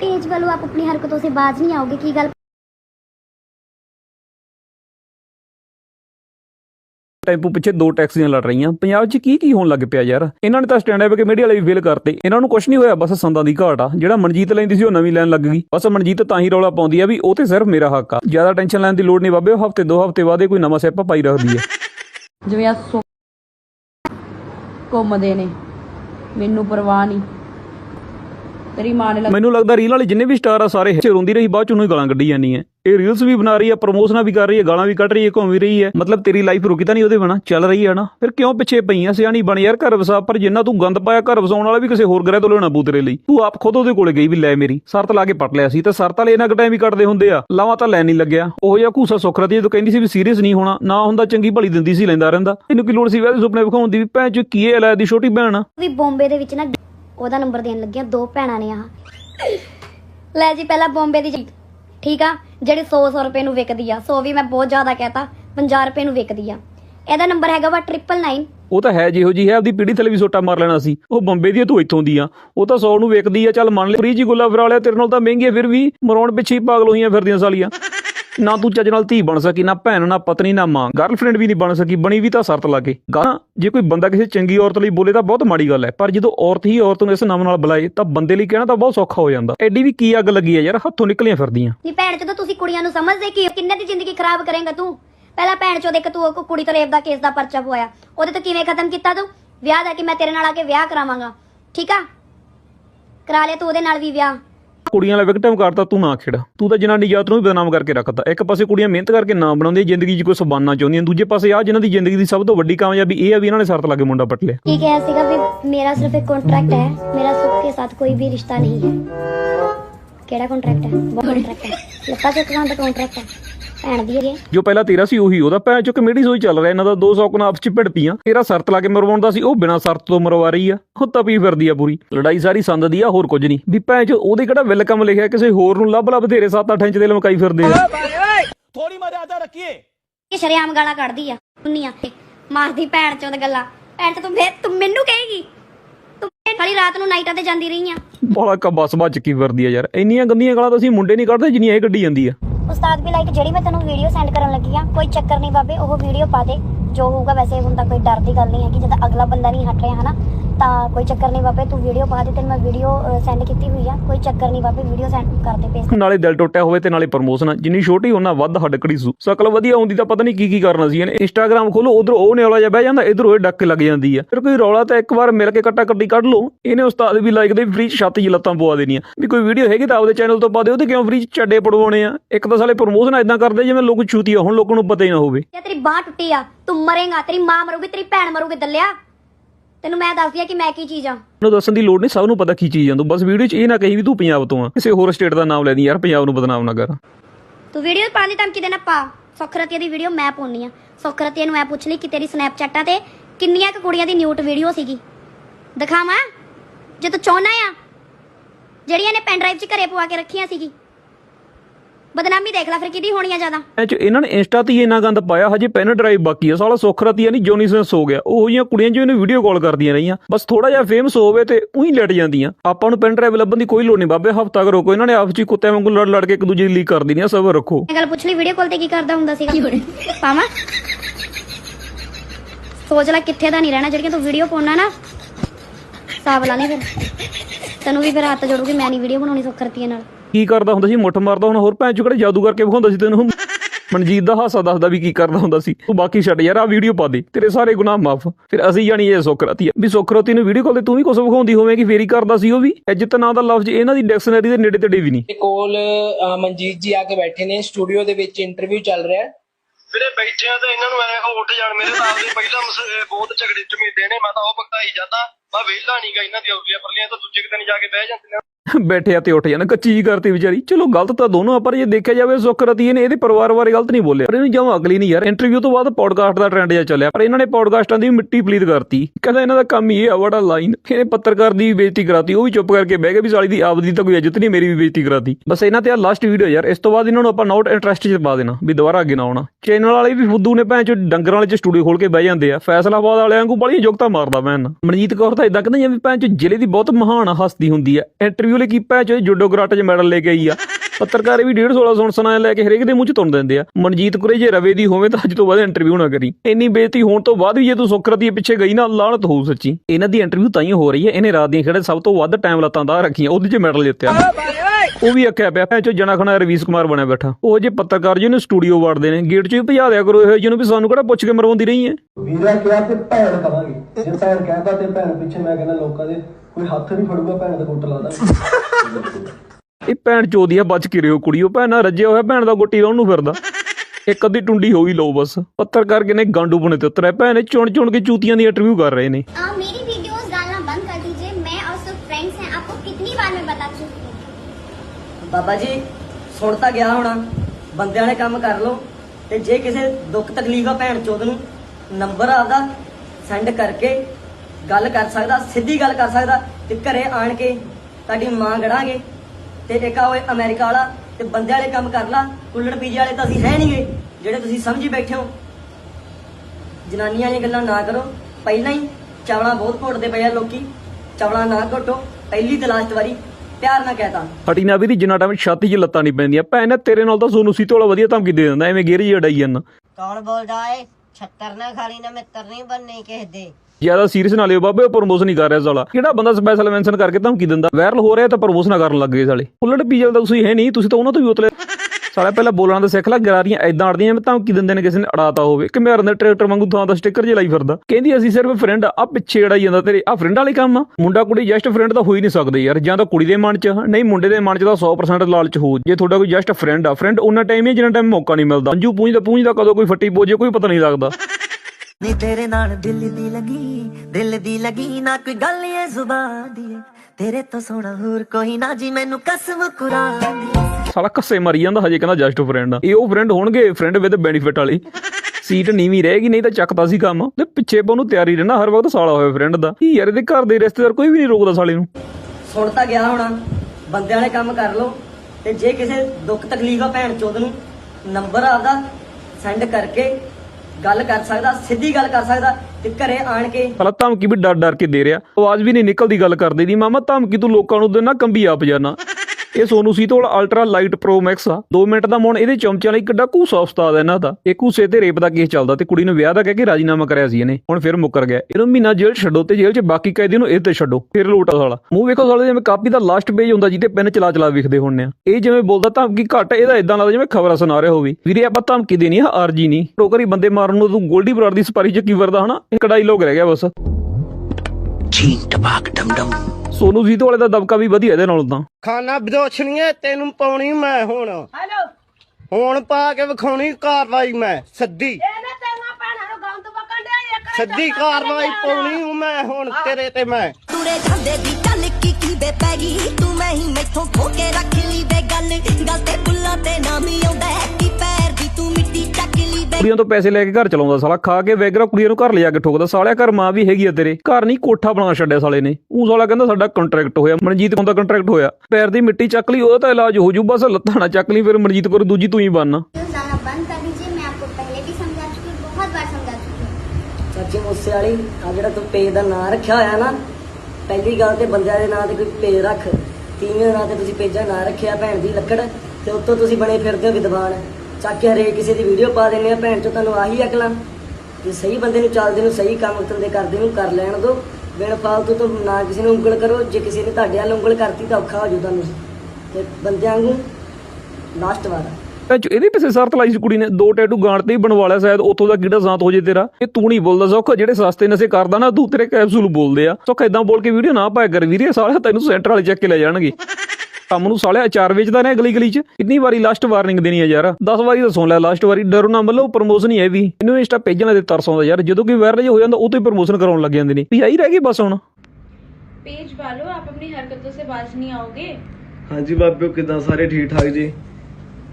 तेज वालों आप अपनी हरकतों से बाज नहीं आओगे हाँ जी ਟੈਂਪੂ ਪਿੱਛੇ ਦੋ ਟੈਕਸੀਆਂ ਲੜ ਰਹੀਆਂ। ਪੰਜਾਬ 'ਚ ਕੀ ਕੀ ਹੋਣ ਲੱਗ ਪਿਆ ਯਾਰ? ਇਹਨਾਂ ਨੇ ਤਾਂ ਸਟੈਂਡ ਅਪ ਕਮੇਡੀ ਵਾਲੇ ਵੀ ਫੇਲ ਕਰਤੇ। ਇਹਨਾਂ ਨੂੰ ਕੁਝ ਨਹੀਂ ਹੋਇਆ, ਬਸ ਸੰਦਾਂ ਦੀ ਘਾਟ ਆ। ਜਿਹੜਾ ਮਨਜੀਤ ਲੈਂਦੀ ਸੀ, ਉਹ ਨਵੀਂ ਲੈਣ ਲੱਗ ਗਈ। ਬਸ ਮਨਜੀਤ ਤਾਂ ਹੀ ਰੌਲਾ ਪਾਉਂਦੀ ਆ ਵੀ ਉਹ ਤੇ ਸਿਰਫ ਮੇਰਾ ਹੱਕ ਆ। ਜ਼ਿਆਦਾ ਟੈਨਸ਼ਨ ਲੈਣ ਦੀ ਲੋੜ ਨਹੀਂ ਬਾਬੇ ਹਫ਼ਤੇ ਦੋ ਹਫ਼ਤੇ ਬਾਅਦ ਇਹ ਕੋਈ ਨਵਾਂ ਸੈੱਪ ਪਾਈ ਰੱਖਦੀ ਆ। ਜਿਵੇਂ ਆ ਘੁੰਮਦੇ ਨੇ। ਮੈਨੂੰ ਪਰਵਾਹ ਨਹੀਂ। ਤੇਰੀ ਮਾਂ ਨੇ ਲੱਗ- ਮੈਨੂੰ ਲੱਗਦਾ ਰੀਲ ਵਾਲੇ ਜਿੰਨੇ ਵੀ ਸਟਾਰ ਆ ਸਾਰੇ ਚ ਰੋਂਦੀ ਰਹੀ ਬਾਅਦ ਚ ਉਹਨੂੰ ਹੀ ਗਾਲਾਂ ਕੱਢੀ ਜਾਂਦੀ ਹੈ ਇਹ ਰੀਲਸ ਵੀ ਬਣਾ ਰਹੀ ਹੈ ਪ੍ਰਮੋਸ਼ਨਾਂ ਵੀ ਕਰ ਰਹੀ ਹੈ ਗਾਲਾਂ ਵੀ ਕੱਢ ਰਹੀ ਹੈ ਘੁੰਮ ਵੀ ਰਹੀ ਹੈ ਮਤਲਬ ਤੇਰੀ ਲਾਈਫ ਰੁਕੀ ਤਾਂ ਨਹੀਂ ਉਹਦੇ ਬਣਾ ਚੱਲ ਰਹੀ ਹੈ ਨਾ। ਫਿਰ ਕਿਉਂ ਪਿੱਛੇ ਪਈਆਂ ਸਿਆਣੀ ਬਣ ਯਾਰ ਘਰ ਵਸਾ ਪਰ ਜਿੰਨਾ ਤੂੰ ਗੰਦ ਪਾਇਆ ਘਰ ਵਸਾਉਣ ਵਾਲਾ ਵੀ ਕਿਸੇ ਹੋਰ ਗ੍ਰਹਿ ਤੋਂ ਲੈਣਾ ਬੂ ਤੇਰੇ ਲਈ। ਤੂੰ ਆਪ ਖੁਦ ਉਹਦੇ ਕੋਲੇ ਗਈ ਵੀ ਲੈ ਮੇਰੀ ਸਰਤ ਲਾ ਕੇ ਪਟ ਲਿਆ ਸੀ ਤੇ ਸਰਤ ਵਾਲੇ ਇਹਨਾਂ ਟਾਈਮ ਹੀ ਕੱਟਦੇ ਹੁੰਦੇ ਆ। ਲਾਵਾਂ ਤਾਂ ਲੈ ਨਹੀਂ ਲੱਗਿਆ। ਉਹ ਜਿਹਾ ਘੂਸਾ ਸੁਖਰਤ ਜਦੋਂ ਕਹਿੰਦੀ ਸੀ ਵੀ ਸੀਰੀਅਸ ਨਹੀਂ ਹੋਣਾ ਨਾ ਹੁੰਦਾ ਚੰਗੀ ਭਲੀ ਦਿੰਦੀ ਸੀ ਲੈਂਦਾ ਰਹਿੰਦਾ। ਇਹਨੂੰ ਕੀ ਲੋੜ ਸੀ ਵੈਸੇ ਸੁਪਨੇ ਵਿਖਾਉਣ ਦੀ ਵੀ? ਭੈਣ ਚ ਕੀ ਇਹ ਲੈ ਦੀ ਛੋਟੀ ਭੈਣ ਵੀ ਬੰਬੇ ਦੇ ਵਿੱਚ ਨਾ ਉਹਦਾ ਨੰਬਰ ਦੇਣ ਲੱਗੀਆਂ ਦੋ ਭੈਣਾਂ ਨੇ ਆਹ। ਲੈ ਜੀ ਪਹਿਲਾਂ ਬੰਬੇ ਦੀ ਜੀ- ਠੀਕ ਆ? ਜਿਹੜੀ 100 100 ਰੁਪਏ ਨੂੰ ਵਿਕਦੀ ਆ। 100 ਵੀ ਮੈਂ ਬਹੁਤ ਜ਼ਿਆਦਾ ਕਹਤਾ 50 ਰੁਪਏ ਨੂੰ ਵਿਕਦੀ ਆ। ਇਹਦਾ ਨੰਬਰ ਹੈਗਾ ਵਾ 999 ਉਹ ਤਾਂ ਹੈ ਜਿਹੋ ਜੀ ਹੈ ਆਪਦੀ ਪੀੜੀ ਥੱਲੇ ਵੀ ਸੋਟਾ ਮਾਰ ਲੈਣਾ ਸੀ। ਉਹ ਬੰਬੇ ਦੀ ਆ, ਤੂੰ ਇੱਥੋਂ ਦੀ ਆ। ਉਹ ਤਾਂ 100 ਨੂੰ ਵੇਚਦੀ ਆ ਚੱਲ ਮੰਨ ਲੈ। ਫਰੀ ਜੀ ਗੁੱਲਾ ਫਰਾ ਲਿਆ ਤੇਰੇ ਨਾਲ ਤਾਂ ਮਹਿੰਗੀ ਆ ਫਿਰ ਵੀ ਮਰਾਉਣ ਪਿੱਛੇ ਹੀ ਪਾਗਲ ਹੋਈਆਂ ਫਿਰਦੀਆਂ ਸਾਲੀਆਂ। ਨਾ ਤੂੰ ਚੱਜ ਨਾਲ ਧੀ ਬਣ ਸਕੀ, ਨਾ ਭੈਣ, ਨਾ ਪਤਨੀ, ਨਾ ਮਾਂ। ਗਰਲਫ੍ਰੈਂਡ ਵੀ ਨਹੀਂ ਬਣ ਸਕੀ, ਬਣੀ ਵੀ ਤਾਂ ਸ਼ਰਤ ਲਾ ਕੇ ਗਾਂ ਜੇ ਕੋਈ ਬੰਦਾ ਕਿਸੇ ਚੰਗੀ ਔਰਤ ਲਈ ਬੋਲੇ ਤਾਂ ਬਹੁਤ ਮਾੜੀ ਗੱਲ ਹੈ। ਪਰ ਜਦੋਂ ਔਰਤ ਹੀ ਔਰਤ ਨੂੰ ਇਸ ਨਾਮ ਨਾਲ ਬੁਲਾਏ, ਤਾਂ ਬੰਦੇ ਲਈ ਕਹਿਣਾ ਤਾਂ ਬਹੁਤ ਸੌਖਾ ਹੋ ਜਾਂਦਾ। ਐਡੀ ਵੀ ਕੀ ਅੱਗ ਲੱਗੀ ਹੈ ਯਾਰ, ਹੱਥੋਂ ਨਿਕਲੀਆਂ ਫਿਰਦੀਆਂ। ਨੀ ਭੈਣ ਚੋਦ ਤੁਸੀਂ ਕੁੜੀਆਂ ਨੂੰ ਸਮਝਦੇ ਕੀ ਹੋ? ਕਿੰਨੇ ਦੀ ਜ਼ਿੰਦਗੀ ਖਰਾਬ ਕਰੇਂਗਾ ਤੂੰ? ਪਹਿਲਾਂ ਭੈਣ ਚੋਦ ਇੱਕ ਤੂੰ, ਉਹ ਕੁੜੀ ਤੋਂ ਰੇਪ ਦਾ ਕੇਸ ਦਾ ਪਰਚਾ ਪਵਾਇਆ। ਉਹਦੇ ਤੋਂ ਕਿਵੇਂ ਖਤਮ ਕੀਤਾ ਤੂੰ? ਵਿਆਹ ਦਾ ਕਿ ਮੈਂ ਤੇਰੇ ਨਾਲ ਆ ਕੇ ਵਿਆਹ ਕਰਾਵਾਂਗਾ? ਠੀਕ ਆ? ਕਰਾ ਲਿਆ ਤੂੰ ਉਹਦੇ ਨਾਲ ਵੀ ਵਿਆਹ। ਕੁੜੀਆਂ ਵਾਲਾ ਵਿਕਟਮ ਕਰਤਾ ਤੂੰ ਨਾ ਖੇੜ ਤੂੰ ਤਾਂ ਜਨਾਨੀ ਜਾਤ ਨੂੰ ਵੀ ਬਦਨਾਮ ਕਰਕੇ ਰੱਖਤਾ। ਇੱਕ ਪਾਸੇ ਕੁੜੀਆਂ ਮਿਹਨਤ ਕਰਕੇ ਨਾ ਬਣਾਉਂਦੀਆਂ ਜ਼ਿੰਦਗੀ 'ਚ ਕੋਈ ਸਬਾਨਾ ਚਾਹੁੰਦੀਆਂ ਦੂਜੇ ਪਾਸੇ ਆ ਜਿਨ੍ਹਾਂ ਦੀ ਜ਼ਿੰਦਗੀ ਦੀ ਸਭ ਤੋਂ ਵੱਡੀ ਕਾਮਯਾਬੀ ਇਹ ਆ ਵੀ ਇਹਨਾਂ ਨੇ ਸ਼ਰਤ ਲਾ ਕੇ ਮੁੰਡਾ ਪਟ ਲਿਆ। ਕੀ ਕਿਹਾ ਸੀਗਾ ਵੀ ਮੇਰਾ ਸਿਰਫ ਇੱਕ ਕੰਟਰੈਕਟ ਹੈ ਮੇਰਾ ਸੁੱਖ ਕੇ ਸਾਥ ਕੋਈ ਵੀ ਰਿਸ਼ਤਾ ਨਹੀਂ ਹੈ। ਕਿਹੜਾ ਕੰਟਰੈਕਟ ਹੈ? ਬਹੁਤ ਕੰਟਰੈਕਟ ਹੈ। ਲੱਤਾ ਚੁੱਕਣਾ ਦਾ ਕੰਟਰੈਕਟ ਹੈ। ਭੈਣ ਦੀ ਇਹ ਜੋ ਪਹਿਲਾਂ ਤੇਰਾ ਸੀ ਉਹੀ ਉਹਦਾ ਭੈਣ ਚੋ ਕਮੇਡੀ ਸੋਈ ਚੱਲ ਰਿਹਾ ਇਹਨਾਂ ਦਾ 200 ਕੁ ਆਪਸ ਚ ਭਿੜ ਪੀਆਂ ਤੇਰਾ ਸ਼ਰਤ ਲਾ ਕੇ ਮਰਵਾਉਂਦਾ ਸੀ ਉਹ ਬਿਨਾਂ ਸ਼ਰਤ ਤੋਂ ਮਰਵਾ ਰਹੀ ਆ। ਉਹ ਤਪੀ ਫਿਰਦੀ ਆ ਪੂਰੀ। ਲੜਾਈ ਸਾਰੀ ਸੰਦ ਦੀ ਆ ਹੋਰ ਕੁਝ ਨਹੀਂ। ਵੀ ਭੈਣ ਚੋ ਉਹਦੇ ਕਿਹੜਾ ਵੈਲਕਮ ਲਿਖਿਆ ਕਿਸੇ ਹੋਰ ਨੂੰ ਲੱਭ ਲੱਭ ਤੇਰੇ 7-8 ਇੰਚ ਦੇ ਲਮਕਾਈ ਫਿਰਦੇ ਆ। ਇਹ ਸ਼ਰਿਆਮ ਗਾਲਾਂ ਕੱਢਦੀ ਆ ਦੁਨੀਆ ਤੇ ਮਾਰਦੀ ਭੈਣ ਚੋਦ ਗੱਲਾਂ। ਭੈਣ ਚ ਤੂੰ ਫੇਰ ਤੂੰ ਮੈਨੂੰ ਕਹੇਗੀ? ਤੂੰ ਖਾਲੀ ਰਾਤ ਨੂੰ ਨਾਈਟਾਂ ਤੇ ਜਾਂਦੀ ਰਹੀ ਆ ਬੜਾ ਕੱਬਾ ਸਭਾ ਚੱਕੀ ਫਿਰਦੀ ਆ ਯਾਰ। ਇੰਨੀਆਂ ਗੰਦੀਆਂ ਗਾਲਾਂ ਤਾਂ ਅਸੀਂ ਮੁੰਡੇ ਨਹੀਂ ਕੱਢਦੇ ਜਿੰਨੀਆਂ ਇਹ ਕੱਢੀ ਜਾਂਦੀ ਆ। ਉਸਤਾਦ ਵੀ ਲਾਈਕ ਜਿਹੜੀ ਮੈਂ ਤੈਨੂੰ ਵੀਡੀਓ ਸੈਂਡ ਕਰਨ ਲੱਗੀ ਆ, ਕੋਈ ਚੱਕਰ ਨਹੀਂ ਬਾਬੇ, ਉਹ ਵੀਡੀਓ ਪਾ ਦੇ। ਜੋ ਹੋਊਗਾ ਵੈਸੇ ਹੁਣ ਤਾਂ ਕੋਈ ਡਰ ਦੀ ਗੱਲ ਨਹੀਂ ਹੈ ਕਿ ਅਗਲਾ ਬੰਦਾ ਨਹੀਂ ਹਟ ਰਿਹਾ ਹਨਾ, ਤਾਂ ਕੋਈ ਚੱਕਰ ਨਹੀਂ ਬਾਬੇ, ਤੂੰ ਵੀਡੀਓ ਪਾ ਦੇ, ਤੈਨੂੰ ਮੈਂ ਵੀਡੀਓ ਸੈਂਡ ਕੀਤੀ ਹੋਈ ਆ। ਕੋਈ ਚੱਕਰ ਨਹੀਂ ਬਾਬੇ ਵੀਡੀਓ ਸੈਂਡ ਕਰ ਦੇ ਭੇਜ ਨਾਲੇ ਦਿਲ ਟੁੱਟਿਆ ਹੋਵੇ ਤੇ ਨਾਲੇ ਪ੍ਰਮੋਸ਼ਨ ਜਿੰਨੀ ਛੋਟੀ ਉਹਨਾਂ ਵੱਧ ਹੱਡਕੜੀ ਸੂ। ਸ਼ਕਲ ਵਧੀਆ ਹੁੰਦੀ ਤਾਂ ਪਤਾ ਨਹੀਂ ਕੀ ਕੀ ਕਰਨਾ ਸੀ। ਇਹਨੇ ਇੰਸਟਾਗ੍ਰam ਖੋਲੋ, ਉਧਰ ਉਹ ਨਿਆਲਾ ਜਿਹਾ ਬਹਿ ਜਾਂਦਾ, ਇਧਰ ਉਹ ਡੱਕ ਲੱਗ ਜਾਂਦੀ ਆ। ਫਿਰ ਕੋਈ ਰੌਲਾ ਤਾਂ ਇੱਕ ਵਾਰ ਮਿਲ ਕੇ ਕੱਟਾ ਕੱਟੀ ਕੱਢ ਲਓ। ਇਹਨੇ ਉਸਤਾਦ ਵੀ ਲਾਈਕ ਦੇ ਫ੍ਰੀ ਛੱਤ ਜੀ ਲੱਤਾਂ ਪਵਾ ਦੇਣੀਆਂ। ਵੀ ਕੋਈ ਵੀਡੀਓ ਹੈਗੀ ਤਾਂ ਆਪਦੇ ਚੈਨਲ ਤੋਂ ਪਾ ਦਿਓ ਤੇ ਕਿਉਂ ਫ੍ਰੀ ਚੱਡੇ ਪੜਵਾਉਣੇ ਆ? ਇੱਕ ਤਾਂ ਸਾਲੇ ਪ੍ਰਮੋਸ਼ਨ ਇਦਾਂ ਕਰਦੇ ਜਿਵੇਂ ਲੋਕ ਚੂਤੀਆ ਹੁਣ ਲੋਕਾਂ ਨੂੰ ਪਤਾ ਹੀ ਨਾ ਹੋਵੇ। ਜੇ ਤੇਰੀ ਬਾਹ ਟੁੱਟੀ ਆ ਤੂੰ ਮਰੇਗਾ ਤੇਰੀ ਮਾਂ ਮਰੂਗੀ ਤੇਰੀ ਭੈਣ ਮਰੂਗੀ ਦੱਲਿਆ। ਤੈਨੂੰ ਮੈਂ ਦੱਸਦੀ ਆ ਕਿ ਮੈਂ ਕੀ ਚੀਜ਼ ਆ। ਨੂੰ ਦੱਸਣ ਦੀ ਲੋੜ ਨਹੀਂ ਸਭ ਨੂੰ ਪਤਾ ਕੀ ਚੀਜ਼ ਆ ਤੂੰ ਬਸ ਵੀਡੀਓ 'ਚ ਇਹ ਨਾ ਕਹੀ ਵੀ ਤੂੰ ਪੰਜਾਬ ਤੋਂ ਆ। ਕਿਸੇ ਹੋਰ ਸਟੇਟ ਦਾ ਨਾਮ ਲੈਦੀ ਯਾਰ ਪੰਜਾਬ ਨੂੰ ਬਦਨਾਮ ਨਾ ਕਰ। ਤੂੰ ਵੀਡੀਓ ਪਾਉਣ ਦੀ ਧਮਕੀ ਦੇਣਾ ਪਾ। ਸੁਖਰਤੀਆ ਦੀ ਵੀਡੀਓ ਮੈਂ ਪਾਉਣੀ ਆ। ਸੁਖਰਤੀਆ ਨੂੰ ਮੈਂ ਪੁੱਛ ਲਈ ਕਿ ਤੇਰੀ ਸਨੈਪਚੈਟਾਂ ਤੇ ਕਿੰਨੀਆਂ ਕੁ ਕੁੜੀਆਂ ਦੀ ਨਿਊਟ ਵੀਡੀਓ ਸੀਗੀ। ਦਿਖਾਵਾਂ? ਜੇ ਤੂੰ ਚਾਹੁੰਦਾ ਆ ਜਿਹੜੀਆਂ ਨੇ ਪੈਨ ਡਰਾਈਵ 'ਚ ਘਰੇ ਪਵਾ ਕੇ ਰੱਖੀਆਂ ਸੀਗੀ। ਬਦਨਾਮੀ ਦੇਖ ਲੈ ਫਿਰ ਕਿਹਦੀ ਹੋਣੀ ਆ ਜ਼ਿਆਦਾ। ਐ ਚ ਇਹਨਾਂ ਨੇ ਇੰਸਟਾ ਤੇ ਹੀ ਇੰਨਾ ਗੰਦ ਪਾਇਆ ਹਜੇ ਪੈਨ ਡਰਾਈਵ ਬਾਕੀ ਆ। ਸਾਲਾ ਸੁੱਖ ਰਤੀਆ ਨਹੀਂ ਜੋਨੀਸੈਂਸ ਹੋ ਗਿਆ। ਉਹ ਜੀਆਂ ਕੁੜੀਆਂ ਜੋ ਇਹਨੂੰ ਵੀਡੀਓ ਕਾਲ ਕਰਦੀਆਂ ਰਹੀਆਂ। ਬਸ ਥੋੜਾ ਜਿਹਾ ਫੇਮਸ ਹੋਵੇ ਤੇ ਉਹੀ ਲੜ ਜਾਂਦੀਆਂ। ਆਪਾਂ ਨੂੰ ਪੈਨ ਡਰਾਈਵ ਲੱਭਣ ਦੀ ਕੋਈ ਲੋੜ ਨਹੀਂ ਬਾਬੇ ਹਫਤਾ ਕਰੋ ਕੋਈ ਇਹਨਾਂ ਨੇ ਆਪਸ ਚ ਹੀ ਕੁੱਤਿਆਂ ਵਾਂਗੂ ਲੜ ਲੜ ਕੇ ਇੱਕ ਦੂਜੇ ਦੀ ਲੀਕ ਕਰ ਦੇਣੀਆਂ ਸਬਰ ਰੱਖੋ। ਇਹ ਗੱਲ ਪੁੱਛ ਲਈ ਵੀਡੀਓ ਕਾਲ ਤੇ ਕੀ ਕਰਦਾ ਹੁੰਦਾ ਸੀਗਾ? ਪਾਵਾਂ? ਸੋਚ ਲੈ ਕਿੱਥੇ ਦਾ ਨਹੀਂ ਰਹਿਣਾ। ਜਿਹੜੀਆਂ ਤੂੰ ਵੀਡੀਓ ਪਾਉਣਾ ਨਾ ਸਾਬ ਲਾ ਲੈ ਫਿਰ। ਤੈਨੂੰ ਵੀ ਫਿਰ ਹੱਥ ਜੋੜੂਗੀ। ਮੈਂ ਨਹੀਂ ਵੀਡੀਓ ਬਣਾਉਣੀ ਸੁੱਖ ਨਾਲ। ਕੀ ਕਰਦਾ ਹੁੰਦਾ ਸੀ? ਮੁੱਠ ਮਾਰਦਾ ਹੁਣ ਹੋਰ ਭੈਣ ਚੋਂ ਕਿਹੜੇ ਜਾਦੂ ਕਰਕੇ ਵਿਖਾਉਂਦਾ ਸੀ ਤੈਨੂੰ? ਮਨਜੀਤ ਦਾ ਹਾਸਾ ਦੱਸਦਾ ਵੀ ਕੀ ਕਰਦਾ ਹੁੰਦਾ ਸੀ। ਤੂੰ ਬਾਕੀ ਛੱਡ ਯਾਰ ਆ ਵੀਡੀਓ ਪਾ ਦੇ। ਤੇਰੇ ਸਾਰੇ ਗੁਨਾਹ ਮਾਫ। ਫਿਰ ਅਸੀਂ ਜਾਣੀ ਇਹ ਸੁਖਰਤੀ ਵੀ ਸੁਖਰਤੀ ਨੂੰ ਵੀਡੀਓ ਕਾਲ ਤੇ ਤੂੰ ਵੀ ਕੁਝ ਵਿਖਾਉਂਦੀ ਹੋਵੇਂਗੀ ਫੇਰ ਹੀ ਕਰਦਾ ਸੀ ਉਹ ਵੀ। ਇੱਜ਼ਤ ਨਾਂ ਦਾ ਲਫ਼ਜ਼ ਇਹਨਾਂ ਦੀ ਡਿਕਸ਼ਨਰੀ ਦੇ ਨੇੜੇ ਤੇੜੇ ਵੀ ਨਹੀਂ। ਤੇ ਕੋਲ ਮਨਜੀਤ ਜੀ ਆ ਕੇ ਬੈਠੇ ਨੇ ਸਟੂਡੀਓ ਦੇ ਵਿੱਚ ਇੰਟਰਵਿਊ ਚੱਲ ਰਿਹਾ ਹੈ। ਵੀਰੇ ਬੈਠੇ ਆ ਤਾਂ ਇਹਨਾਂ ਨੂੰ ਐ ਉੱਠ ਜਾਣ ਮੇਰੇ ਨਾਲ ਦੇ ਪਹਿਲਾਂ ਬਹੁਤ ਝਗੜੇ ਝਮੀਦੇ ਨੇ ਮੈਂ ਤਾਂ ਉਹ ਬਕਤਾਈ ਜਾਂਦਾ। ਮੈਂ ਵਿਹਲਾ ਨਹੀਂਗਾ ਇਹਨਾਂ ਦੀ ਔਲੀਆਂ ਪਰਲੀਆਂ ਤਾਂ ਦੂਜੇ ਕਿਤੇ ਨਹੀਂ ਜਾ ਕੇ ਬਹਿ ਜਾਂਦੀਆਂ ਬੈਠੇ ਬੈਠਿਆ ਤੇ ਉੱਠ ਜਾਣ ਕੱਚੀ ਜੀ ਕਰਤੀ ਵਿਚਾਰੀ। ਚਲੋ ਗਲਤ ਤਾਂ ਦੋਨੋਂ ਆ, ਪਰ ਜੇ ਦੇਖਿਆ ਜਾਵੇ ਸੁਖਰਤੀ ਨੇ ਇਹਦੇ ਪਰਿਵਾਰ ਬਾਰੇ ਗਲਤ ਨਹੀਂ ਬੋਲਿਆ। ਪਰ ਇਹਨੂੰ ਜਮਾਂ ਅਗਲੀ ਨਹੀਂ ਯਾਰ ਇੰਟਰਵਿਊ ਤੋਂ ਬਾਅਦ ਪੋਡਕਾਸਟ ਦਾ ਟ੍ਰੈਂਡ ਜਿਹਾ ਚੱਲਿਆ। ਪਰ ਇਹਨਾਂ ਨੇ ਪੋਡਕਾਸਟਾਂ ਦੀ ਮਿੱਟੀ ਪਲੀਤ ਕਰਤੀ। ਕਹਿੰਦਾ ਇਹਨਾਂ ਦਾ ਕੰਮ ਹੀ ਇਹ ਆ ਵੜਾ ਲਾਈਨ ਇਹਨੇ ਪੱਤਰਕਾਰ ਦੀ ਵੀ ਬੇਇੱਜ਼ਤੀ ਕਰਾਤੀ, ਉਹ ਵੀ ਚੁੱਪ ਕਰਕੇ ਬਹਿ ਗਏ ਵੀ ਸਾਲੀ ਦੀ ਆਪਦੀ ਤਾਂ ਕੋਈ ਇੱਜ਼ਤ ਨਹੀਂ, ਮੇਰੀ ਵੀ ਬੇਇੱਜ਼ਤੀ ਕਰਾਤੀ। ਬਸ ਇਹਨਾਂ ਤੇ ਆ ਲਾਸਟ ਵੀਡੀਓ ਯਾਰ, ਇਸ ਤੋਂ ਬਾਅਦ ਇਹਨਾਂ ਨੂੰ ਆਪਾਂ ਨੋਟ ਇੰਟਰਸਟ 'ਚ ਪਾ ਦੇਣਾ, ਵੀ ਦੁਬਾਰਾ ਅੱਗੇ ਨਾ ਆਉਣਾ। ਚੈਨਲ ਵਾਲੇ ਵੀ ਫੁੱਦੂ ਨੇ ਭੈਣ ਚ ਡੰਗਰਾਂ ਵਾਲੇ ਚ ਸਟੂਡੀਓ ਖੋਲ ਕੇ ਬਹਿ ਜਾਂਦੇ ਆ। ਫੈਸਲਾਬਾਦ ਵਾਲਿਆਂ ਨੂੰ ਬੜੀਆਂ ਜੁਗਤਾ ਮਾਰਦਾ ਭੈਣ ਮਨਜੀਤ ਕੌਰ ਤਾਂ ਇਦਾਂ ਕਹਿੰਦਾ ਜਿਵੇਂ ਭੈਣ ਚ ਜ਼ਿਲ੍ਹੇ ਦੀ ਬਹੁਤ ਮਹਾਨ ਹਸਤੀ ਹੁੰਦੀ ਆ ਇੰਟਰਵਿਊ ਲਈ ਕੀ ਭੈਣ ਚ ਕਰਾਟੇ 'ਚ ਮੈਡਲ ਲੈ ਕੇ ਆਈ ਆ। ਪੱਤਰਕਾਰ ਵੀ 150 ਸੁਣ ਸੁਣਾਇਆ ਲੈ ਕੇ ਹਰੇਕ ਦੇ ਮੂੰਹ 'ਚ ਤੁੰਨ ਦਿੰਦੇ ਆ। ਮਨਜੀਤ ਕੁਰੇ ਜੇ ਰਵੇ ਦੀ ਹੋਵੇ ਤਾਂ ਅੱਜ ਤੋਂ ਬਾਅਦ ਇੰਟਰਵਿਊ ਨਾ ਕਰੀ। ਇੰਨੀ ਬੇਇੱਜ਼ਤੀ ਹੋਣ ਤੋਂ ਬਾਅਦ ਵੀ ਜੇ ਤੂੰ ਸੁਖਰਤੀ ਪਿੱਛੇ ਗਈ ਨਾ, ਲਾਹਨਤ ਹੋਊ ਸੱਚੀ। ਇਹਨਾਂ ਦੀ ਇੰਟਰਵਿਊ ਤਾਂ ਹੀ ਹੋ ਰਹੀ ਹੈ, ਇਹਨੇ ਰਾਤ ਦੀਆਂ ਖੇੜੇ ਸਭ ਤੋਂ ਵੱਧ ਟਾਈਮ ਲੱਤਾਂ ਦਾ ਰੱਖੀਆਂ, ਉਹਦੇ 'ਚ ਮੈਡਲ ਜਿੱਤਿਆ। ਉਹ ਵੀ ਆਖਿਆ ਪਿਆ, ਭੈਣ ਚੋ ਜਣਾ ਖਣਾ ਰਵੀਸ ਕੁਮਾਰ ਬਣਿਆ ਬੈਠਾ। ਉਹ ਜੇ ਪੱਤਰਕਾਰ ਜੀ ਨੂੰ ਸਟੂਡੀਓ ਵੜਦੇ ਨੇ ਗੇਟ 'ਚ ਵੀ ਭਜਾ ਦਿਆ ਕਰੋ, ਇਹੋ ਜਿਹਨੂੰ ਵੀ ਸਾਨੂੰ ਕਿਹੜਾ ਪੁੱਛ ਕੇ ਮਰਵਾਉਂਦੀ ਰਹੀ ਹੈ। ਵੀਰਾ ਕਿਹਾ ਤੇ ਭੈਣ ਕਵਾਂਗੇ। ਜੇ ਭੈਣ ਕਹਿੰਦਾ ਤੇ ਭੈਣ ਪਿੱਛੇ ਮੈਂ ਕਹਿੰਦਾ ਲੋਕਾਂ ਦੇ ਕੋਈ ਹੱਥ ਨਹੀਂ ਫੜੂਗਾ ਭੈਣ ਦਾ ਗੁੱਟ ਲਾ ਦਾਂਗੇ ਇਹ ਭੈਣ ਚੋਦੀ ਆ ਬਚ ਕੇ ਰਿਓ ਕੁੜੀਓ ਭੈਣ ਨਾਲ ਰੱਜਿਆ ਹੋਇਆ ਭੈਣ ਦਾ ਗੁੱਟੀ ਲਾਉਣ ਨੂੰ ਫਿਰਦਾ ਇੱਕ ਅੱਧੀ ਟੁੰਡੀ ਹੋ ਹੀ ਲਓ ਬਸ ਪੱਤਰਕਾਰ ਕਿਨੇ ਗਾਂਡੂ ਬਣੇ ਤੇ ਉਤਰਿਆ ਭੈਣ ਚੁਣ ਚੁਣ ਕੇ ਚੂਤੀਆਂ ਦੀ ਇੰਟਰਵਿਊ ਕਰ ਰਹੇ ਨੇ आ, मेरी वीडियोस डालना बंद कर दीजिए मैं और सब फ्रेंड्स हैं आपको कितनी बार मैं बता चुकी हूँ ਬਾਬਾ ਜੀ ਸੁਣ ਤਾਂ ਗਿਆ ਹੋਣਾ ਬੰਦਿਆਂ ਨੇ ਕੰਮ ਕਰ ਲਓ ਤੇ ਜੇ ਕਿਸੇ ਦੁੱਖ ਤਕਲੀਫ ਆ ਭੈਣ ਚੋਦ ਨੂੰ ਨੰਬਰ ਆਪਦਾ ਸੈਂਡ ਕਰਕੇ ਗੱਲ ਕਰ ਸਕਦਾ ਸਿੱਧੀ ਗੱਲ ਕਰ ਸਕਦਾ ਤੇ ਘਰੇ ਆਣ ਕੇ ਤੁਹਾਡੀ ਮਾਂ ਗੜਾਂਗੇ ਤੇ ਇੱਕ ਆ ਓਏ ਅਮਰੀਕਾ ਵਾਲਾ ਤੇ ਬੰਦੇ ਵਾਲੇ ਕੰਮ ਕਰ ਲਾ ਕੁੱਲੜ ਪੀਜੇ ਵਾਲੇ ਤਾਂ ਅਸੀਂ ਹੈ ਨਹੀਂਗੇ ਜਿਹੜੇ ਤੁਸੀਂ ਸਮਝੀ ਬੈਠੇ ਹੋ। ਜਨਾਨੀਆਂ ਦੀਆਂ ਗੱਲਾਂ ਨਾ ਕਰੋ ਪਹਿਲਾਂ ਹੀ ਚਾਵਲਾ ਬਹੁਤ ਘੋਟਦੇ ਪਏ ਆ ਲੋਕੀ ਚਾਵਲਾ ਨਾ ਘੋਟੋ ਪਹਿਲੀ ਤੇ ਲਾਸਟ ਵਾਰੀ ਪਿਆਰ ਨਾਲ ਕਹਿਤਾ। ਹਟੀ ਨਾ ਵੀ ਦੀ ਜਿੰਨਾ ਟਾਈਮ ਛਾਤੀ 'ਚ ਲੱਤਾਂ ਨਹੀਂ ਪੈਂਦੀਆਂ ਭੈਣ ਨੇ ਤੇਰੇ ਨਾਲ ਤਾਂ ਸੋਨੂ ਵਾਲਾ ਵਧੀਆ ਧਮਕੀ ਦੇ ਦਿੰਦਾ ਐਵੇਂ ਗੇਰ ਜੀ ਅਡਾਈ ਜਾਂਦਾ। ਕੌਣ ਬੋਲਦਾ ਏ? ਛੱਤਰ ਨਾ ਖਾਲੀ ਨਾ ਮਿੱਤਰ ਨਹੀਂ ਬੰਨੇ ਕਿਸੇ ਦੇ। ਜ਼ਿਆਦਾ ਸੀਰੀਅਸ ਨਾ ਲਿਓ ਬਾਬੇ, ਉਹ ਪ੍ਰਮੋਸ਼ਨ ਨਹੀਂ ਕਰ ਰਿਹਾ ਸਾਲਾ ਕਿਹੜਾ ਬੰਦਾ ਸਪੈਸ਼ਲ ਮੈਂਸ਼ਨ ਕਰਕੇ ਧਮਕੀ ਦਿੰਦਾ? ਵਾਇਰਲ ਹੋ ਰਿਹਾ ਤਾਂ ਪ੍ਰਮੋਸ਼ਨ ਨਾ ਕਰਨ ਲੱਗ ਗਏ ਸਾਲੇ ਉਲਟ ਪੀਜਲ ਦਾ ਤੁਸੀਂ ਹੈ ਨਹੀਂ, ਤੁਸੀਂ ਤਾਂ ਉਹਨਾਂ ਤੋਂ ਵੀ ਉਤਲੇ। ਸਾਲਾ ਪਹਿਲਾਂ ਬੋਲਣਾ ਤਾਂ ਸਿੱਖ ਲੈ, ਗਰਾਰੀਆਂ ਐਦਾਂ ਅੜਦੀਆਂ ਮੈਂ ਧਮਕੀ ਦਿੰਦੇ ਨੇ ਕਿਸੇ ਨੇ ਅੜਾਤਾ ਹੋਵੇ। ਕਿ ਮੈਂ ਦੇ ਟਰੈਕਟਰ ਵਾਂਗੂ ਥਾਂ ਦਾ ਸਟicker ਜਿਹਾ ਲਾਈ ਫਿਰਦਾ? ਕਹਿੰਦੀ, ਅਸੀਂ ਸਿਰਫ ਫਰੈਂਡ ਆ ਪਿੱਛੇ ਅੜਾਈ ਜਾਂਦਾ ਤੇਰੇ ਆ ਫਰੈਂਡ ਵਾਲੇ ਕੰਮ ਆ। ਮੁੰਡਾ ਕੁੜੀ ਜਸਟ ਫਰੈਂਡ ਤਾਂ ਹੋ ਹੀ ਨਹੀਂ ਸਕਦੇ ਯਾਰ, ਜਾਂ ਤਾਂ ਕੁੜੀ ਦੇ ਮਨ 'ਚ ਨਹੀਂ, ਮੁੰਡੇ ਦੇ ਮਨ 'ਚ ਤਾਂ 100% ਲਾਲਚ ਹੋ। ਜੇ ਤੁਹਾਡਾ ਕੋਈ ਜਸਟ ਫਰੈਂਡ ਆ ਫਰੈਂਡ ਉਹਨਾਂ ਟਾਈਮ ਹੀ ਜਿੰਨਾ ਟਾਈਮ ਮੌਕਾ ਨਹੀਂ ਮਿਲਦਾ। ਅੰਜੂ ਪੂੰਝਦਾ ਪੂੰਝਦਾ ਕਦੋਂ ਕੋਈ ਫੱਟੀ ਪੋਜੇ ਕੋਈ ਪਤਾ ਨਹੀਂ ਲੱਗਦਾ। ਨੀ ਤੇਰੇ ਨਾਲ ਦਿਲ ਦੀ ਲੱਗੀ, ਦਿਲ ਦੀ ਲੱਗੀ ਨਾ ਕੋਈ ਗੱਲ ਏ ਜ਼ੁਬਾਨ ਦੀ। ਤੇਰੇ ਤੋਂ ਸੋਹਣਾ ਹੋਰ ਕੋਈ ਨਾ ਜੀ, ਮੈਨੂੰ ਕਸਮ ਕੁਰਾਨ ਦੀ। ਸਾਲਾ ਕੱਸੇ ਮਰੀ ਜਾਂਦਾ ਹਜੇ ਕਹਿੰਦਾ ਜਸਟ ਫਰੈਂਡ ਆ ਇਹ ਉਹ ਫਰੈਂਡ ਹੋਣਗੇ ਫਰੈਂਡ ਵਿਦ ਬੈਨੀਫਿਟ ਵਾਲੀ। ਸੀਟ ਨੀਵੀਂ ਰਹੇਗੀ ਨਹੀਂ ਤਾਂ ਚੱਕਦਾ ਸੀ ਕੰਮ। ਤੇ ਪਿੱਛੇ ਪਾ ਉਹਨੂੰ ਤਿਆਰੀ ਰਹਿਣਾ ਹਰ ਵਕਤ ਸਾਲਾ ਹੋਇਆ ਫਰੈਂਡ ਦਾ। ਕੀ ਯਾਰ ਇਹਦੇ ਘਰ ਦੇ ਰਿਸ਼ਤੇਦਾਰ ਕੋਈ ਵੀ ਨਹੀਂ ਰੋਕਦਾ ਸਾਲੇ ਨੂੰ। ਸੁਣ ਤਾਂ ਗਿਆ ਹੋਣਾ ਬੰਦਿਆਂ ਵਾਲੇ ਕੰਮ ਕਰ ਲਓ। ਤੇ ਜੇ ਕਿਸੇ ਦੁੱਖ ਤਕਲੀਫ ਆ ਭੈਣ ਚੋਦ ਨੂੰ ਨੰਬਰ ਆਪਦਾ ਸੈਂਡ ਕਰਕੇ ਗੱਲ ਕਰ ਸਕਦਾ ਸਿੱਧੀ ਗੱਲ ਕਰ ਸਕਦਾ ਤੇ ਘਰੇ ਆਣ ਕੇ ਸਾਲਾ ਧਮਕੀ ਵੀ ਡਰ ਡਰ ਕੇ ਦੇ ਰਿਹਾ। ਆਵਾਜ਼ ਵੀ ਨਹੀਂ ਨਿਕਲਦੀ ਗੱਲ ਕਰਦੇ ਦੀ। ਮਾਮਾ ਧਮਕੀ ਤੂੰ ਲੋਕਾਂ ਨੂੰ ਦੇਣਾ ਕੰਬੀ ਆਪ ਜਾਣਾ ਇਹ ਸੋਨੂ ਸੀਤੋ ਅਲਟਰਾ ਲਾਈਟ ਪ੍ਰੋ ਮੈਕਸ ਆ। 2 ਮਿੰਟ ਦਾ ਮੋਣ, ਇਹਦੇ ਚਮਚਿਆਂ ਲਈ ਕਿੱਡਾ ਕੂਸਾ ਉਸਤਾਦ ਹੈ ਇਹਨਾਂ ਦਾ। ਇਹ ਕੂਸੇ ਤੇ ਰੇਪ ਦਾ ਕੇਸ ਚੱਲਦਾ ਤੇ ਕੁੜੀ ਨੂੰ ਵਿਆਹ ਦਾ ਕਹਿ ਕੇ ਰਾਜੀਨਾਮਾ ਕਰਿਆ ਸੀ ਇਹਨੇ। ਹੁਣ ਫਿਰ ਮੁੱਕਰ ਗਿਆ। ਇਹਨੂੰ ਮਹੀਨਾ ਜੇਲ੍ਹ ਛੱਡੋ ਤੇ ਜੇਲ੍ਹ 'ਚ ਬਾਕੀ ਕੈਦੀ ਨੂੰ ਇਹ ਤੇ ਛੱਡੋ। ਫਿਰ ਲੋਟਾ ਸਾਲਾ। ਮੂੰਹ ਵੇਖੋ ਸਾਲੇ, ਜਿਵੇਂ ਕਾਪੀ ਦਾ ਲਾਸਟ ਪੇਜ ਹੁੰਦਾ ਜਿੱਤੇ ਪੈਨ ਚਲਾ ਚਲਾ ਵੇਖਦੇ ਹੁੰਨੇ ਆ। ਇਹ ਜਿਵੇਂ ਬੋਲਦਾ ਧਮਕੀ ਘੱਟ, ਇਹਦਾ ਇਦਾਂ ਲੱਗਦਾ ਜਿਵੇਂ ਖਬਰਾਂ ਸੁਣਾ ਰਿਹਾ ਹੋਵੇ। ਵੀਰੇ, ਆਪਾਂ ਧਮਕੀ ਦੇਣੀ ਆ, ਆਰਜੀ ਨਹੀਂ। ਟੋਕਰੀ ਬੰਦੇ ਮਾਰਨ ਨੂੰ ਤੂੰ ਗੋਲਡੀ ਬਰਾੜ ਦੀ ਸਪਾਰੀ 'ਚ ਕੀ ਵਰਦਾ ਹਨਾ? ਇੱਕ ਡਾਇਲੋਗ ਰਹਿ ਗਿਆ ਬਸ। ਸੋਨੂ ਸੀਤੋ ਵਾਲੇ ਦਾ ਦਬਕਾ ਵੀ ਵਧੀਆ ਇਹਦੇ ਨਾਲੋਂ ਤਾਂ ਖਾਣਾ ਬਦੋਛਣੀਏ ਤੈਨੂੰ ਪਾਉਣੀ ਮੈਂ ਹੁਣ। ਹੈਲੋ ਹੁਣ ਪਾ ਕੇ ਵਿਖਾਉਣੀ ਕਾਰਵਾਈ ਮੈਂ ਸੱਦੀ ਇਹਨੇ ਤੇਰੀਆਂ ਭੈਣਾਂ ਨੂੰ ਗੰਦ ਪਕਣ ਡਿਆ ਇੱਕ ਸੱਦੀ ਕਾਰਵਾਈ ਪਾਉਣੀ ਹੂੰ ਮੈਂ ਹੁਣ ਤੇਰੇ ਤੇ ਮੈਂ। ਤੁਰੇ ਜਾਂਦੇ ਦੀ ਗੱਲ ਕੀ ਕੀ ਵੇ ਪੈ ਗਈ? ਤੂੰ ਮੈਂ ਹੀ ਮੈਥੋਂ ਖੋ ਕੇ ਰੱਖ ਲਈ ਵੇ ਗੱਲ। ਗੱਲ ਤੇ ਬੁੱਲਾਂ ਤੇ ਨਾਮ ਹੀ ਕੁੜੀਆਂ ਤੋਂ ਪੈਸੇ ਲੈ ਕੇ ਘਰ ਚਲਾਉਂਦਾ ਸਾਲਾ ਖਾ ਕੇ ਵੈਗਰਾ ਕੁੜੀਆਂ ਨੂੰ ਘਰ ਲਿਜਾ ਕੇ ਠੋਕਦਾ ਸਾਲਿਆ ਘਰ ਮਾਂ ਵੀ ਹੈਗੀ ਆ ਤੇਰੇ ਘਰ ਨਹੀਂ ਕੋਠਾ ਬਣਾ ਛੱਡਿਆ ਸਾਲੇ ਨੇ। ਉਹ ਸਾਲਾ ਕਹਿੰਦਾ ਸਾਡਾ ਕੰਟਰੈਕਟ ਹੋਇਆ ਮਨਜੀਤ ਕੋਲ ਦਾ ਕੰਟਰੈਕਟ ਹੋਇਆ। ਪੈਰ ਦੀ ਮਿੱਟੀ ਚੱਕ ਲਈ ਉਹਦਾ ਤਾਂ ਇਲਾਜ ਹੋ ਜੂ ਬਸ ਲੱਤਾਂ ਨਾ ਚੱਕ ਲਈ ਫਿਰ ਮਨਜੀਤ ਪਰ ਦੂਜੀ ਤੂੰ ਹੀ ਬਣਨਾ ਚਾਚੀ ਮੋਸੇ ਵਾਲੀ ਆ ਜਿਹੜਾ ਤੂੰ ਪੇ ਦਾ ਨਾਂ ਰੱਖਿਆ ਹੋਇਆ ਨਾ ਪਹਿਲੀ ਗੱਲ ਤੇ ਬੰਦਿਆਂ ਦੇ ਨਾਂ ਤੇ ਕੋਈ ਪੇ ਰੱਖ ਤੀਵੇਂ ਨਾਂ ਤੇ ਤੁਸੀਂ ਪੇਜਾ ਨਾਂ ਰੱਖਿਆ ਭੈਣ ਦੀ ਲੱਕੜ ਤੇ ਉੱਤੋਂ ਤੁਸੀਂ ਬਣੇ ਫਿਰਦੇ ਹੋ ਵਿਦਵਾਨ। ਚੱਕ ਕੇ ਹਰੇਕ ਕਿਸੇ ਦੀ ਵੀਡੀਓ ਪਾ ਦਿੰਦੇ ਆ, ਭੈਣ ਚੋਂ ਤੁਹਾਨੂੰ ਆਹੀ ਅਕਲਾਂ ਜੇ ਸਹੀ ਬੰਦੇ ਨੂੰ ਚੱਲਦੇ ਨੂੰ ਸਹੀ ਕੰਮ ਕਰਦੇ ਕਰਦੇ ਨੂੰ, ਕਰ ਲੈਣ ਦਿਓ ਬਿਨ ਫਾਲਤੂ ਤੋਂ ਨਾ ਕਿਸੇ ਨੂੰ ਉਂਗਲ ਕਰੋ, ਜੇ ਕਿਸੇ ਨੇ ਤੁਹਾਡੇ ਵੱਲ ਉਂਗਲ ਕਰਤੀ ਤਾਂ ਔਖਾ ਹੋ ਜੂ ਤੁਹਾਨੂੰ। ਤੇ ਬੰਦਿਆਂ ਨੂੰ ਲਾਸਟ ਵਾਰ ਭੈਣ ਇਹਦੇ ਪਿੱਛੇ ਸਰਤ ਲਾਈ ਸੀ ਕੁੜੀ ਨੇ, ਦੋ ਟੈਟੂ ਗਾਂਟ ਤੇ ਹੀ ਬਣਵਾ ਲਿਆ ਸ਼ਾਇਦ, ਉੱਥੋਂ ਦਾ ਕਿਹੜਾ ਸਾਂਤ ਹੋ ਜੇ ਤੇਰਾ? ਇਹ ਤੂੰ ਨਹੀਂ ਬੋਲਦਾ ਸੌਖ, ਜਿਹੜੇ ਸਸਤੇ ਨਸ਼ੇ ਕਰਦਾ ਨਾ, ਤੂੰ ਤੇਰੇ ਕੈਪਸੂਲ ਬੋਲਦੇ ਆ। ਸੁੱਖ ਇਦਾਂ ਬੋਲ ਕੇ ਵੀਡੀਓ ਨਾ ਪਾਇਆ ਕਰ ਵੀਰੇ, ਸਾਲਿਆ ਤੈਨੂੰ ਸੈਂਟਰ ਵਾਲੇ ਚੱਕ ਕੇ ਲੈ ਜਾਣਗੇ। ਕੰਮ ਨੂੰ ਸਾਲਿਆ ਅਚਾਰ ਵੇਚਦਾ ਨੇ ਗਲੀ ਗਲੀ ਚ ਕਿੰਨੀ ਵਾਰੀ ਲਾਸਟ ਵਾਰਨਿੰਗ ਦੇਣੀ ਆ ਯਾਰ 10 ਵਾਰੀ ਤਾਂ ਸੁਣ ਲੈ ਲਾਸਟ ਵਾਰੀ ਡਰੋ ਨਾ ਮੱਲੋ ਪ੍ਰਮੋਸ਼ਨ ਹੀ ਹੈ ਵੀ ਇਹਨੂੰ ਇੰਸਟਾ ਪੇਜਾਂ ਦੇ ਤਰਸ ਆਉਂਦਾ ਯਾਰ ਜਦੋਂ ਕੋਈ ਵਾਇਰਲ ਹੋ ਜਾਂਦਾ ਉਹ ਤੋਂ ਹੀ ਪ੍ਰਮੋਸ਼ਨ ਕਰਾਉਣ ਲੱਗ ਜਾਂਦੇ ਨੇ ਵੀ ਆਈ ਰਹਿ ਗਈ ਬਸ ਹੁਣ पेज वालों आप अपनी हरकतों से बाज नहीं आओगे ਹਾਂਜੀ ਬਾਬਿਓ ਕਿਦਾਂ ਸਾਰੇ ਠੀਕ ਠਾਕ ਜੀ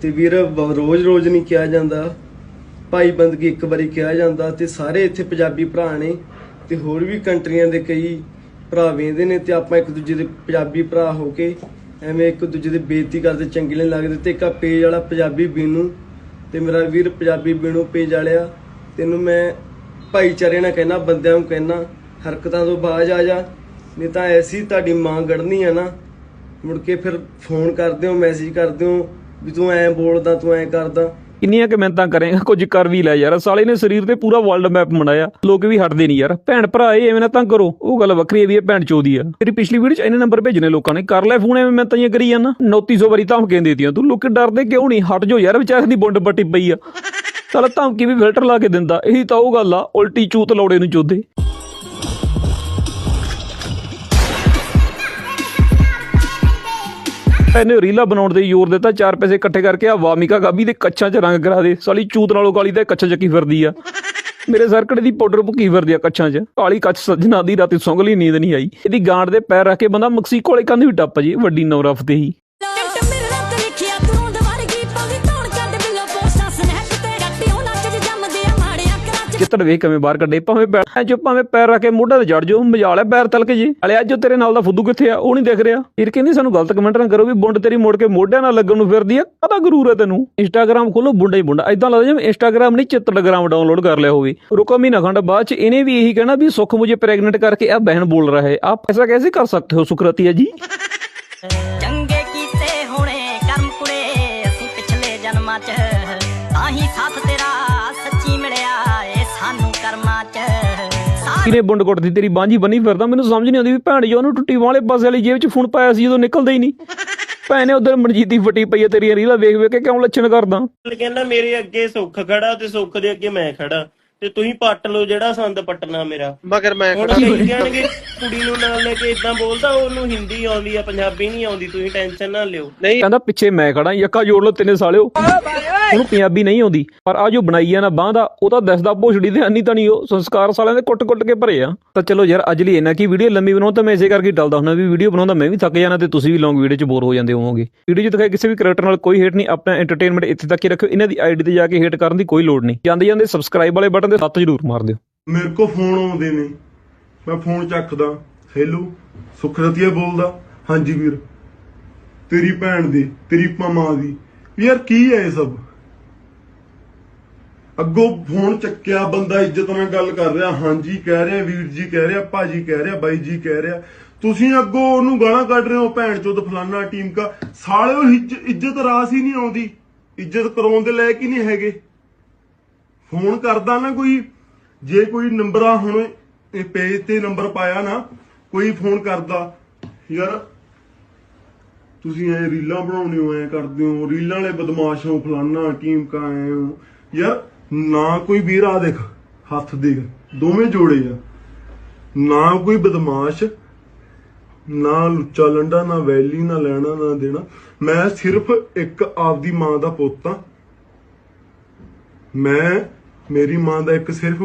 ਤੇ ਵੀਰ ਰੋਜ਼-ਰੋਜ਼ ਨਹੀਂ ਕਿਹਾ ਜਾਂਦਾ ਭਾਈ ਬੰਦਗੀ ਇੱਕ ਵਾਰੀ ਕਿਹਾ ਜਾਂਦਾ ਤੇ ਸਾਰੇ ਇੱਥੇ ਪੰਜਾਬੀ ਭਰਾ ਨੇ ਤੇ ਹੋਰ ਵੀ ਕੰਟਰੀਆਂ ਦੇ ਕਈ ਭਰਾ ਵੇਂਦੇ ਨੇ ਤੇ ਆਪਾਂ ਇੱਕ ਦੂਜੇ ਦੇ ਪੰਜਾਬੀ ਭਰਾ ਹੋ ਕੇ ਐਵੇਂ ਇੱਕ ਦੂਜੇ ਦੀ ਬੇਇੱਜ਼ਤੀ ਕਰਦੇ, ਚੰਗੇ ਨਹੀਂ ਲੱਗਦੇ ਤੇ ਇੱਕ ਪੇਜ ਵਾਲਾ ਪੰਜਾਬੀ ਬੀਨੂ ਤੇ ਮੇਰਾ ਵੀਰ ਪੰਜਾਬੀ ਬੀਨੂ ਪੇਜ ਵਾਲਿਆ, ਤੈਨੂੰ ਮੈਂ ਭਾਈਚਾਰੇ ਨਾਲ ਕਹਿਣਾ ਬੰਦਿਆਂ ਨੂੰ ਕਹਿਣਾ ਹਰਕਤਾਂ ਤੋਂ ਬਾਜ ਆ ਜਾ, ਨਹੀਂ ਤਾਂ ਐਸੀ ਤੁਹਾਡੀ ਮਾਂ ਗੜਨੀ ਆ ਨਾ, ਮੁੜ ਕੇ ਫਿਰ ਫੋਨ ਕਰਦੇ ਹੋ ਮੈਸੇਜ ਕਰਦੇ ਹੋ, ਵੀ ਤੂੰ ਐ ਬੋਲਦਾ, ਤੂੰ ਐ ਕਰਦਾ। ਇੰਨੀਆਂ ਕਿ ਮਿਹਨਤਾਂ ਕਰੇਗਾ ਕੁਝ ਕਰ ਵੀ ਲੈ ਯਾਰ। ਸਾਲੇ ਨੇ ਸਰੀਰ ਤੇ ਪੂਰਾ ਵਰਲਡ ਮੈਪ ਬਣਾਇਆ। ਲੋਕ ਵੀ ਹਟਦੇ ਨਹੀਂ ਯਾਰ। ਭੈਣ ਭਰਾ, ਇਹ ਐਵੇਂ ਨਾ ਤਾਂ ਕਰੋ। ਉਹ ਗੱਲ ਵੱਖਰੀ ਹੈ ਵੀ ਇਹ ਭੈਣ ਚੋਦੀ ਆ। ਤੇਰੀ ਪਿਛਲੀ ਵੀਡੀਓ ਚ ਇਹਨੇ ਨੰਬਰ ਭੇਜਨੇ ਲੋਕਾਂ ਨੇ। ਕਰ ਲੈ ਫੋਨ, ਐਵੇਂ ਮੈਂ ਤਾਂ ਇਹ ਕਰੀ ਜਾਂਦਾ। 3900 ਵਾਰੀ ਧਮਕੀਆਂ ਦੇਤੀਆਂ। ਤੂੰ ਲੋਕ ਡਰਦੇ ਕਿਉਂ ਨਹੀਂ? ਹਟ ਜੋ ਯਾਰ, ਵਿਚਾਰ ਦੀ ਬੁੰਡ ਪੱਟੀ ਪਈ ਆ। ਸਾਲਾ ਧਮਕੀ ਵੀ ਫਿਲਟਰ ਲਾ ਕੇ ਦਿੰਦਾ। ਇਹੀ ਤਾਂ ਉਹ ਗੱਲ ਆ, ਉਲਟੀ ਚੂਤ ਲੋੜੇ ਨੂੰ ਚੋਦੇ। ਇਹਨੇ ਰੀਲਾ ਬਣਾਉਣ ਦੇ ਜ਼ੋਰ ਦਿੱਤਾ, ਚਾਰ ਪੈਸੇ ਇਕੱਠੇ ਕਰਕੇ ਆ ਵਾਮਿਕਾ ਗਾਬੀ ਦੇ ਕੱਛਾਂ 'ਚ ਰੰਗ ਕਰਾ ਦੇ। ਸਾਲੀ ਚੂਤ ਨਾਲੋਂ ਕਾਲੀ ਦਾ ਕੱਛਾ ਚੱਕੀ ਫਿਰਦੀ ਆ? ਮੇਰੇ ਸਰਕੜੇ ਦੀ ਪਾਊਡਰ ਭੁੱਕੀ ਫਿਰਦੀ ਆ ਕੱਛਾਂ 'ਚ। ਕਾਲੀ ਕੱਛ ਸੱਜਣਾ ਦੀ ਰਾਤੀ ਸੁੰਗਲੀ ਨੀਂਦ ਨਹੀਂ ਆਈ। ਇਹਦੀ ਗਾਂਡ ਦੇ ਪੈਰ ਰੱਖ ਕੇ ਬੰਦਾ ਮਕਸੀਕੋ ਵਾਲੇ ਕੰਧ ਵੀ ਟੱਪ ਜੇ, ਵੱਡੀ ਨੌਰਫ ਤੇ ਹੀ। ਚਿੱਤੜ ਵੇਖ ਕਿਵੇਂ ਬਾਹਰ ਕੱਢੇ? ਭਾਵੇਂ ਬੈਠਾ ਜੋ, ਭਾਵੇਂ ਪੈਰ ਰੱਖ ਕੇ ਮੋਢੇ ਤੇ ਜੜ ਜੋ ਮਜਾ ਲੈ ਪੈਰ ਤਲਕ ਜੀ। ਹਲੇ ਅੱਜ ਤੇਰੇ ਨਾਲ ਦਾ ਫੁੱਦੂ ਕਿੱਥੇ ਆ? ਉਹ ਨਹੀਂ ਦਿਖ ਰਿਹਾ। ਫਿਰ ਕਹਿੰਦੀ ਸਾਨੂੰ ਗਲਤ ਕਮੈਂਟ ਨਾ ਕਰੋ ਵੀ ਬੁੰਡ ਤੇਰੀ ਮੋੜ ਕੇ ਮੋਢਿਆਂ ਨਾਲ ਲੱਗਣ ਨੂੰ ਫਿਰਦੀ ਆ। ਕਾਹਦਾ ਗਰੂਰ ਹੈ ਤੈਨੂੰ। ਇੰਸਟਾਗ੍ਰam ਖੋਲੋ, ਬੁੰਡਾ ਹੀ ਬੁੰਡਾ। ਇਦਾਂ ਲੱਗਦਾ ਜਿਵੇਂ ਇੰਸਟਾਗ੍ਰam ਨਹੀਂ ਚਿੱਤੜਗ੍ਰਾਮ ਡਾਊਨਲੋਡ ਕਰ ਲਿਆ ਹੋਵੇ। ਰੁਕੋ ਮਹੀਨਾ ਖੰਡ, ਬਾਅਦ ਚ ਇਹਨੇ ਵੀ ਇਹੀ ਕਹਿਣਾ ਵੀ ਸੁੱਖ ਮੁਝੇ ਪ੍ਰੈਗਨੈਂਟ ਕਰਕੇ ਆ ਬਹਿਨ ਬੋਲ ਰਹਾ ਹੈ। ਆਪ ਐਸਾ ਕੈਸੇ ਕਰ ਸਕਤੇ ਹੋ ਸੁਕਰਤੀਆ ਜੀ? ਚੰਗੇ ਕੀਤੇ ਹੋਣੇ, ਕਰਮ ਕੁੜੇ, ਅਸੀਂ ਪਿਛਲੇ ਜਨਮਾਂ 'ਚ ਤਾਂ ਹੀ ਸਾਥ ਤੇਰਾ ਕਿਨੇ ਬੁੰਡ ਕੁੱਟਦੀ ਤੇਰੀ ਬਾਂਝੀ ਬੰਨੀ ਫਿਰਦਾ। ਮੈਨੂੰ ਸਮਝ ਨਹੀਂ ਆਉਂਦੀ ਵੀ ਭੈਣ ਜੋ ਉਹਨੂੰ ਟੁੱਟੀ ਵਾਲੇ ਪਾਸੇ ਵਾਲੀ ਜੇਬ 'ਚ ਫੋਨ ਪਾਇਆ ਸੀ ਜਦੋਂ ਨਿਕਲਦਾ ਹੀ ਨਹੀਂ। ਭੈਣ ਨੇ ਉਧਰ ਮਨਜੀਤ ਦੀ ਫੱਟੀ ਪਈ ਆ ਤੇਰੀਆਂ ਰੀਲਾਂ ਵੇਖ ਵੇਖ ਕੇ ਕਿਉਂ ਲੱਛਣ ਕਰਦਾ? ਕਹਿੰਦਾ ਮੇਰੇ ਅੱਗੇ ਸੁੱਖ ਖੜਾ ਤੇ ਸੁੱਖ ਦੇ ਅੱਗੇ ਮੈਂ ਖੜਾ। ਤੇ ਤੁਸੀਂ ਪੱਟ ਲਓ ਜਿਹੜਾ ਸੰਦ ਪੱਟਣਾ ਮੇਰਾ। ਮਗਰ ਮੈਂ ਹੁਣ ਕਈ ਕਹਿਣਗੇ ਕੁੜੀ ਨੂੰ ਨਾਲ ਲੈ ਕੇ ਇਦਾਂ ਬੋਲਦਾ ਉਹਨੂੰ ਹਿੰਦੀ ਆਉਂਦੀ ਆ ਪੰਜਾਬੀ ਨਹੀਂ ਆਉਂਦੀ ਤੁਸੀਂ ਟੈਨਸ਼ਨ ਨਾ ਲਿਓ। ਕਹਿੰਦਾ ਪਿੱਛੇ ਮੈਂ ਖੜਾ ਯੱਕਾ ਜੋੜ ਲੋ ਤਿੰਨੇ ਸਾਲਿਓ। ਉਹਨੂੰ ਪੰਜਾਬੀ ਨਹੀਂ ਆਉਂਦੀ। ਪਰ ਆ ਜੋ ਬਣਾਈ ਆ ਨਾ ਬਾਹ ਦਾ ਉਹ ਤਾਂ ਦੱਸਦਾ ਭੋਸੜੀ ਦੇ ਅੰਨੀ ਤਾਂ ਨਹੀਂ ਉਹ ਸੰਸਕਾਰ ਸਾਲਿਆਂ ਦੇ ਕੁੱਟ-ਕੁੱਟ ਕੇ ਭਰੇ ਆ। ਤਾਂ ਚਲੋ ਯਾਰ ਅੱਜ ਲਈ ਇਹਨਾਂ ਕੀ ਵੀਡੀਓ ਲੰਮੀ ਬਣਾਉ ਤਾਂ ਮੈਂ ਇਸੇ ਕਰਕੇ ਟਲਦਾ ਹੁੰਦਾ ਵੀ ਵੀਡੀਓ ਬਣਾਉਂਦਾ ਮੈਂ ਵੀ ਥੱਕ ਜਾਣਾ ਤੇ ਤੁਸੀਂ ਵੀ ਲੌਂਗ ਵੀਡੀਓ 'ਚ ਬੋਰ ਹੋ ਜਾਂਦੇ ਹੋਵੋਗੇ। ਵੀਡੀਓ 'ਚ ਦਿਖਾਏ ਕਿਸੇ ਵੀ ਕਰੈਕਟਰ ਨਾਲ ਕੋਈ ਹੇਟ ਨਹੀਂ ਆਪਣਾ ਐਂਟਰਟੇਨਮੈਂਟ ਇੱਥੇ ਤੱਕ ਹੀ ਰੱਖਿਓ। ਇਹਨਾਂ ਦੀ ਆਈਡੀ ਤੇ ਜਾ ਕੇ ਹੇਟ ਕਰਨ ਦੀ ਕੋਈ ਲੋੜ ਨਹੀਂ। ਜਾਂਦੇ ਜਾਂਦੇ ਸਬਸਕ੍ਰਾਈਬ ਵਾਲੇ ਬਟਨ ਤੇ ਸੱਤ ਜ਼ਰੂਰ ਮਾਰ ਦਿਓ। ਮੇਰੇ ਕੋ ਫੋਨ ਆਉਂਦੇ ਨੇ। ਮੈਂ ਫੋਨ ਚੱਕਦਾ। ਹੈਲੋ ਸੁਖਰਤੀਆ ਬੋਲਦਾ। ਹਾਂਜੀ ਵੀਰ। ਤੇਰੀ ਭੈਣ ਦੀ ਤੇਰੀ ਮਾਂ ਦੀ। ਯਾਰ ਕੀ ਹੈ ਇਹ ਸਭ? ਅੱਗੋਂ ਫੋਨ ਚੱਕਿਆ, ਬੰਦਾ ਇੱਜ਼ਤ ਨਾਲ ਗੱਲ ਕਰ ਰਿਹਾ, ਹਾਂਜੀ ਕਹਿ ਰਿਹਾ, ਵੀਰ ਜੀ ਕਹਿ ਰਿਹਾ, ਭਾਜੀ ਕਹਿ ਰਿਹਾ, ਬਾਈ ਜੀ ਕਹਿ ਰਿਹਾ। ਤੁਸੀਂ ਅੱਗੋਂ ਉਹਨੂੰ ਗਾਲਾਂ ਕੱਢ ਰਹੇ ਹੋ, ਭੈਣ ਚੋਦ ਫਲਾਨਾ ਟੀਮ ਕਾ ਸਾਲਿਓ ਇੱਜ਼ਤ ਰਾਸ ਹੀ ਨਹੀਂ ਆਉਂਦੀ। ਇੱਜ਼ਤ ਕਰਾਉਣ ਦੇ ਲਾਇਕ ਹੀ ਨਹੀਂ ਹੈਗੇ। ਫੋਨ ਕਰਦਾ ਨਾ ਕੋਈ, ਜੇ ਕੋਈ ਨੰਬਰ ਆ ਹੁਣ ਇਹ ਪੇਜ ਤੇ ਨੰਬਰ ਪਾਇਆ ਨਾ, ਕੋਈ ਫੋਨ ਕਰਦਾ, ਯਾਰ ਤੁਸੀਂ ਐ ਰੀਲਾਂ ਬਣਾਉਣੇ ਹੋ, ਐ ਕਰਦੇ ਹੋ, ਰੀਲਾਂ ਵਾਲੇ ਬਦਮਾਸ਼ ਹੋ, ਫਲਾਨਾ ਟੀਮ ਕਾ ਆਏ ਹੋ। ਯਾਰ ਨਾ ਕੋਈ ਵੀਰ ਆ ਦੇਖ, ਹੱਥ ਦੇਖ, ਦੋਵੇਂ ਜੋੜੇ ਆ। ਨਾ ਕੋਈ ਬਦਮਾਸ਼, ਨਾ ਲੁੱਚਾ ਲੰਡਾ, ਨਾ ਵੈਲੀ, ਨਾ ਲੈਣਾ, ਨਾ ਦੇਣਾ। ਮੈਂ ਸਿਰਫ ਇੱਕ ਆਪਦੀ ਮਾਂ ਦਾ ਪੁੱਤ। ਆ ਮੈਂ, ਮੇਰੀ ਮਾਂ ਦਾ ਇੱਕ ਸਿਰਫ